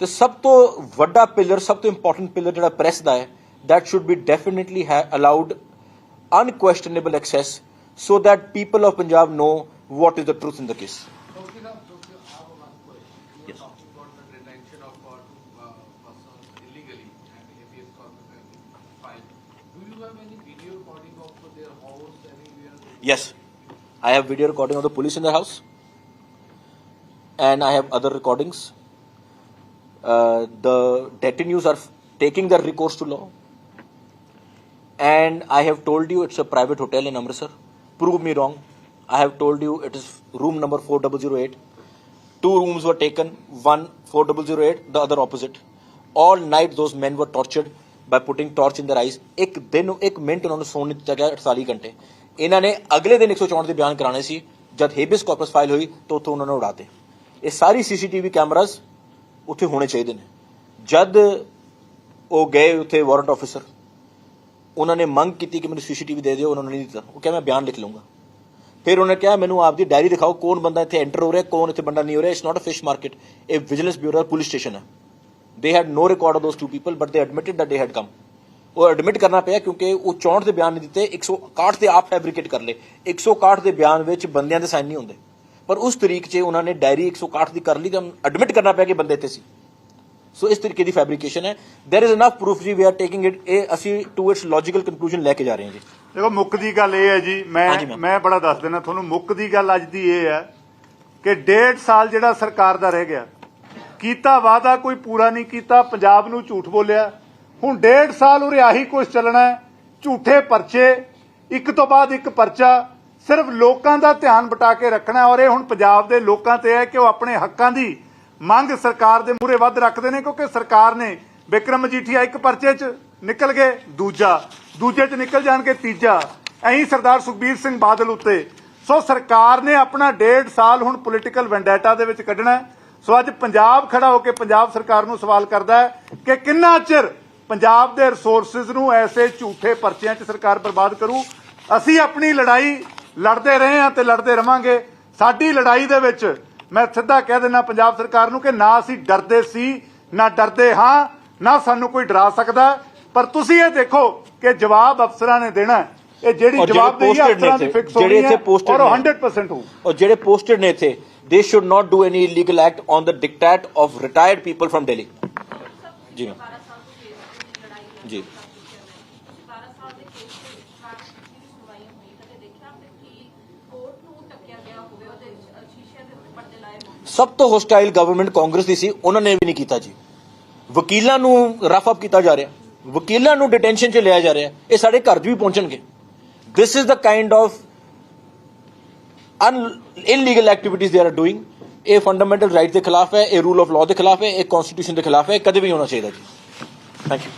Speaker 2: ਤੇ ਸਭ ਤੋਂ ਵੱਡਾ ਪਿਲਰ ਸਭ ਤੋਂ ਇੰਪੋਰਟੈਂਟ ਪਿਲਰ ਜਿਹੜਾ ਪ੍ਰੈਸ ਦਾ ਹੈ that should be definitely ha- allowed unquestionable access so that people of punjab know what is the truth in the case
Speaker 5: Doctor, doctor, I have one question. You were talking about the detention of uh, two uh, persons illegally and habeas corpus has been filed. Do you have any video recording of their house anywhere?
Speaker 2: Yes i have video recording of the police in the house and i have other recordings uh, the detainees are f- taking their recourse to law and I have told you it's a private hotel in Amritsar. Prove me wrong. I have told you it is room number 4008. Two rooms were taken, one 4008, the other opposite. All night those men were tortured by putting torch in their eyes. ਇੱਕ ਦਿਨ ਇੱਕ ਮਿੰਟ ਉਹਨਾਂ ਨੂੰ ਸੌਣ ਨਹੀਂ ਦਿੱਤਾ ਗਿਆ 48 ਘੰਟੇ ਇਹਨਾਂ ਨੇ ਅਗਲੇ ਦਿਨ 164 ਦੇ ਬਿਆਨ ਕਰਾਣੇ ਸੀ, ਜਦ ਹੇਬਿਸ ਕਾਰਪਸ ਫਾਈਲ ਹੋਈ ਤਾਂ ਉੱਥੋਂ ਉਹਨਾਂ ਨੇ ਉਡਾਤੇ। ਇਹ ਸਾਰੀ ਸੀਸੀਟੀਵੀ ਕੈਮਰਾਸ ਉੱਥੇ ਹੋਣੇ ਚਾਹੀਦੇ ਨੇ। ਜਦ ਉਹ ਗਏ ਉੱਥੇ ਵਾਰੰਟ ਆਫੀਸਰ, ਉਹਨਾਂ ਨੇ ਮੰਗ ਕੀਤੀ ਕਿ ਮੈਨੂੰ ਸੀਸੀਟੀਵੀ ਦੇ ਦਿਓ, ਉਹਨਾਂ ਨੇ ਨਹੀਂ ਦਿੱਤਾ। ਉਹ ਕਿਹਾ, ਮੈਂ ਬਿਆਨ ਲਿਖ ਲਵਾਂਗਾ ਫਿਰ ਉਹਨੇ ਕਿਹਾ, ਮੈਨੂੰ ਆਪਦੀ ਡਾਇਰੀ ਦਿਖਾਓ, ਕੌਣ ਬੰਦਾ ਇੱਥੇ ਐਂਟਰ ਹੋ ਰਿਹਾ, ਕੌਣ ਇੱਥੇ ਬੰਦਾ ਨਹੀਂ ਹੋ ਰਿਹਾ it's not a fish market ਇਹ ਵਿਜੀਲੈਂਸ ਬਿਊਰੋ ਦਾ ਪੁਲਿਸ ਸਟੇਸ਼ਨ ਹੈ। They had no record of those two people but they admitted that they had come ਉਹ ਐਡਮਿਟ ਕਰਨਾ ਪਿਆ ਕਿਉਂਕਿ ਉਹ 64 ਦੇ ਬਿਆਨ ਨਹੀਂ ਦਿੱਤੇ 161 ਦੇ ਆਪ ਫੈਬਰਿਕੇਟ ਕਰ ਲਏ 161 ਦੇ ਬਿਆਨ ਵਿੱਚ ਬੰਦਿਆਂ ਦੇ ਸਾਈਨ ਨਹੀਂ ਹੁੰਦੇ ਪਰ ਉਸ ਤਰੀਕ 'ਚ ਉਹਨਾਂ ਨੇ ਡਾਇਰੀ 161 ਦੀ ਕਰ ਲਈ ਤਾਂ ਐਡਮਿਟ ਕਰਨਾ ਪਿਆ ਕਿ ਬੰਦੇ ਇੱਥੇ ਸੀ ਸੋ ਇਸ ਤਰੀਕੇ ਦੀ ਫੈਬਰੀਕੇਸ਼ਨ ਹੈ देयर इज ਇਨਫ ਪ੍ਰੂਫ ਜੀ ਵੀ ਆਰ ਟੇਕਿੰਗ ਇਟ ਇਹ ਅਸੀਂ ਟੂ ਇਟਸ ਲੌਜੀਕਲ ਕੰਕਲੂਜਨ ਲੈ ਕੇ ਜਾ ਰਹੇ ਹਾਂ ਜੀ
Speaker 1: ਦੇਖੋ ਮੁੱਖ ਦੀ ਗੱਲ ਇਹ ਹੈ ਜੀ ਮੈਂ
Speaker 2: ਹਾਂਜੀ ਮੈਮ।
Speaker 1: ਮੈਂ ਬੜਾ ਦੱਸ ਦੇਣਾ ਤੁਹਾਨੂੰ ਮੁੱਖ ਦੀ ਗੱਲ ਅੱਜ ਦੀ ਇਹ ਹੈ ਕਿ ਡੇਢ ਸਾਲ ਜਿਹੜਾ ਸਰਕਾਰ ਦਾ ਰਹਿ ਗਿਆ ਕੀਤਾ ਵਾਅਦਾ ਕੋਈ ਪੂਰਾ ਨਹੀਂ ਕੀਤਾ ਪੰਜਾਬ ਨੂੰ ਝੂਠ ਬੋਲਿਆ ਹੁਣ ਡੇਢ ਸਾਲ ਉਰੇ ਆਹੀ ਕੁਝ ਚੱਲਣਾ ਝੂਠੇ ਪਰਚੇ, ਇੱਕ ਤੋਂ ਬਾਅਦ ਇੱਕ ਪਰਚਾ, ਸਿਰਫ ਲੋਕਾਂ ਦਾ ਧਿਆਨ ਬਟਾ ਕੇ ਰੱਖਣਾ ਔਰ ਇਹ ਹੁਣ ਪੰਜਾਬ ਦੇ ਲੋਕਾਂ ਤੇ ਹੈ ਕਿ ਉਹ ਆਪਣੇ ਹੱਕਾਂ ਦੀ ਮੰਗ ਸਰਕਾਰ ਦੇ ਮੂਹਰੇ ਵੱਧ ਰੱਖਦੇ ਨੇ ਕਿਉਂਕਿ ਸਰਕਾਰ ਨੇ ਵਿਕਰਮ ਮਜੀਠੀਆ ਇੱਕ ਪਰਚੇ 'ਚ ਨਿਕਲ ਗਏ, ਦੂਜਾ, ਦੂਜੇ 'ਚ ਨਿਕਲ ਜਾਣਗੇ ਤੀਜਾ। ਐਂ ਸਰਦਾਰ ਸੁਖਬੀਰ ਸਿੰਘ ਬਾਦਲ ਉੱਤੇ। ਸੋ ਸਰਕਾਰ ਨੇ ਆਪਣਾ ਡੇਢ ਸਾਲ ਹੁਣ ਪੋਲੀਟੀਕਲ ਵੈਂਡੇਟਾ ਦੇ ਵਿੱਚ ਕੱਢਣਾ ਸੋ ਅੱਜ ਪੰਜਾਬ ਖੜਾ ਹੋ ਕੇ ਪੰਜਾਬ ਸਰਕਾਰ ਨੂੰ ਸਵਾਲ ਕਰਦਾ ਹੈ ਕਿ ਕਿੰਨਾ ਚਿਰ ਪੰਜਾਬ ਦੇ ਰਿਸੋਰਸਸ ਨੂੰ ਐਸੇ ਝੂਠੇ ਪਰਚਿਆਂ 'ਚ ਸਰਕਾਰ ਬਰਬਾਦ ਕਰੂ। ਅਸੀਂ ਆਪਣੀ ਲੜਾਈ ਲੜਦੇ ਰਹੇ ਹਾਂ ਤੇ ਲੜਦੇ ਰਵਾਂਗੇ। ਸਾਡੀ ਲੜਾਈ ਦੇ ਵਿੱਚ ਮੈਂ ਸਿੱਧਾ ਕਹਿ ਦਿੰਦਾ ਪੰਜਾਬ ਸਰਕਾਰ ਨੂੰ ਕਿ ਨਾ ਅਸੀਂ ਡਰਦੇ ਸੀ ਨਾ ਡਰਦੇ ਹਾਂ ਨਾ ਸਾਨੂੰ ਕੋਈ ਡਰਾ ਸਕਦਾ। ਪਰ ਤੁਸੀਂ ਇਹ ਦੇਖੋ ਕਿ ਜਵਾਬ ਅਫਸਰਾਂ ਨੇ ਦੇਣਾ ਹੈ। ਇਹ ਜਿਹੜੀ ਜਵਾਬਦੇਹੀ ਅਫਸਰਾਂ ਦੀ ਫਿਕਸ ਹੋਣੀ ਹੈ ਔਰ ਉਹ
Speaker 2: ਨੇ।
Speaker 1: 100% ਹੋਊ।
Speaker 2: ਔਰ ਜਿਹੜੇ ਪੋਸਟਡ ਨੇ ਇੱਥੇ they should not do any illegal act on the dictate of retired people from Delhi ਜੀ ਮੈਮ ਜੀ
Speaker 6: 12 ਸਾਲ ਦੇ ਕੇਸ ਦੇ ਵਿੱਚ ਕਾਫੀ ਸੁਣਵਾਈਆਂ ਹੋਈ ਕਦੇ ਦੇਖਿਆ ਆਪਨੇ ਕਿ ਕੋਰਟ ਨੂੰ ਟੱਕਿਆ ਗਿਆ ਹੋਵੇ ਉਹਦੇ ਸ਼ੀਸ਼ੇ ਦੇ ਉੱਤੇ ਪਰਦੇ ਲਾਏ ਹੋਣ
Speaker 2: ਸਭ ਤੋਂ ਹੋਸਟਾਈਲ ਗਵਰਨਮੈਂਟ ਕਾਂਗਰਸ ਦੀ ਸੀ, ਉਹਨਾਂ ਨੇ ਵੀ ਨਹੀਂ ਕੀਤਾ ਜੀ। ਵਕੀਲਾਂ ਨੂੰ ਰਫ ਅਪ ਕੀਤਾ ਜਾ ਰਿਹਾ। ਵਕੀਲਾਂ ਨੂੰ ਡਿਟੈਂਸ਼ਨ 'ਚ ਲਿਆ ਜਾ ਰਿਹਾ। ਇਹ ਸਾਡੇ ਘਰ 'ਚ ਵੀ ਪਹੁੰਚਣਗੇ। This is the kind of illegal activities they are doing ਇਹ ਫੰਡਾਮੈਂਟਲ ਰਾਈਟ ਦੇ ਖਿਲਾਫ ਹੈ, ਇਹ ਰੂਲ ਆਫ ਲਾਅ ਦੇ ਖਿਲਾਫ ਹੈ, ਇਹ ਕਨਸਟੀਟਿਊਸ਼ਨ ਦੇ ਖਿਲਾਫ ਹੈ ਕਦੇ ਵੀ ਹੋਣਾ ਚਾਹੀਦਾ ਜੀ। Thank you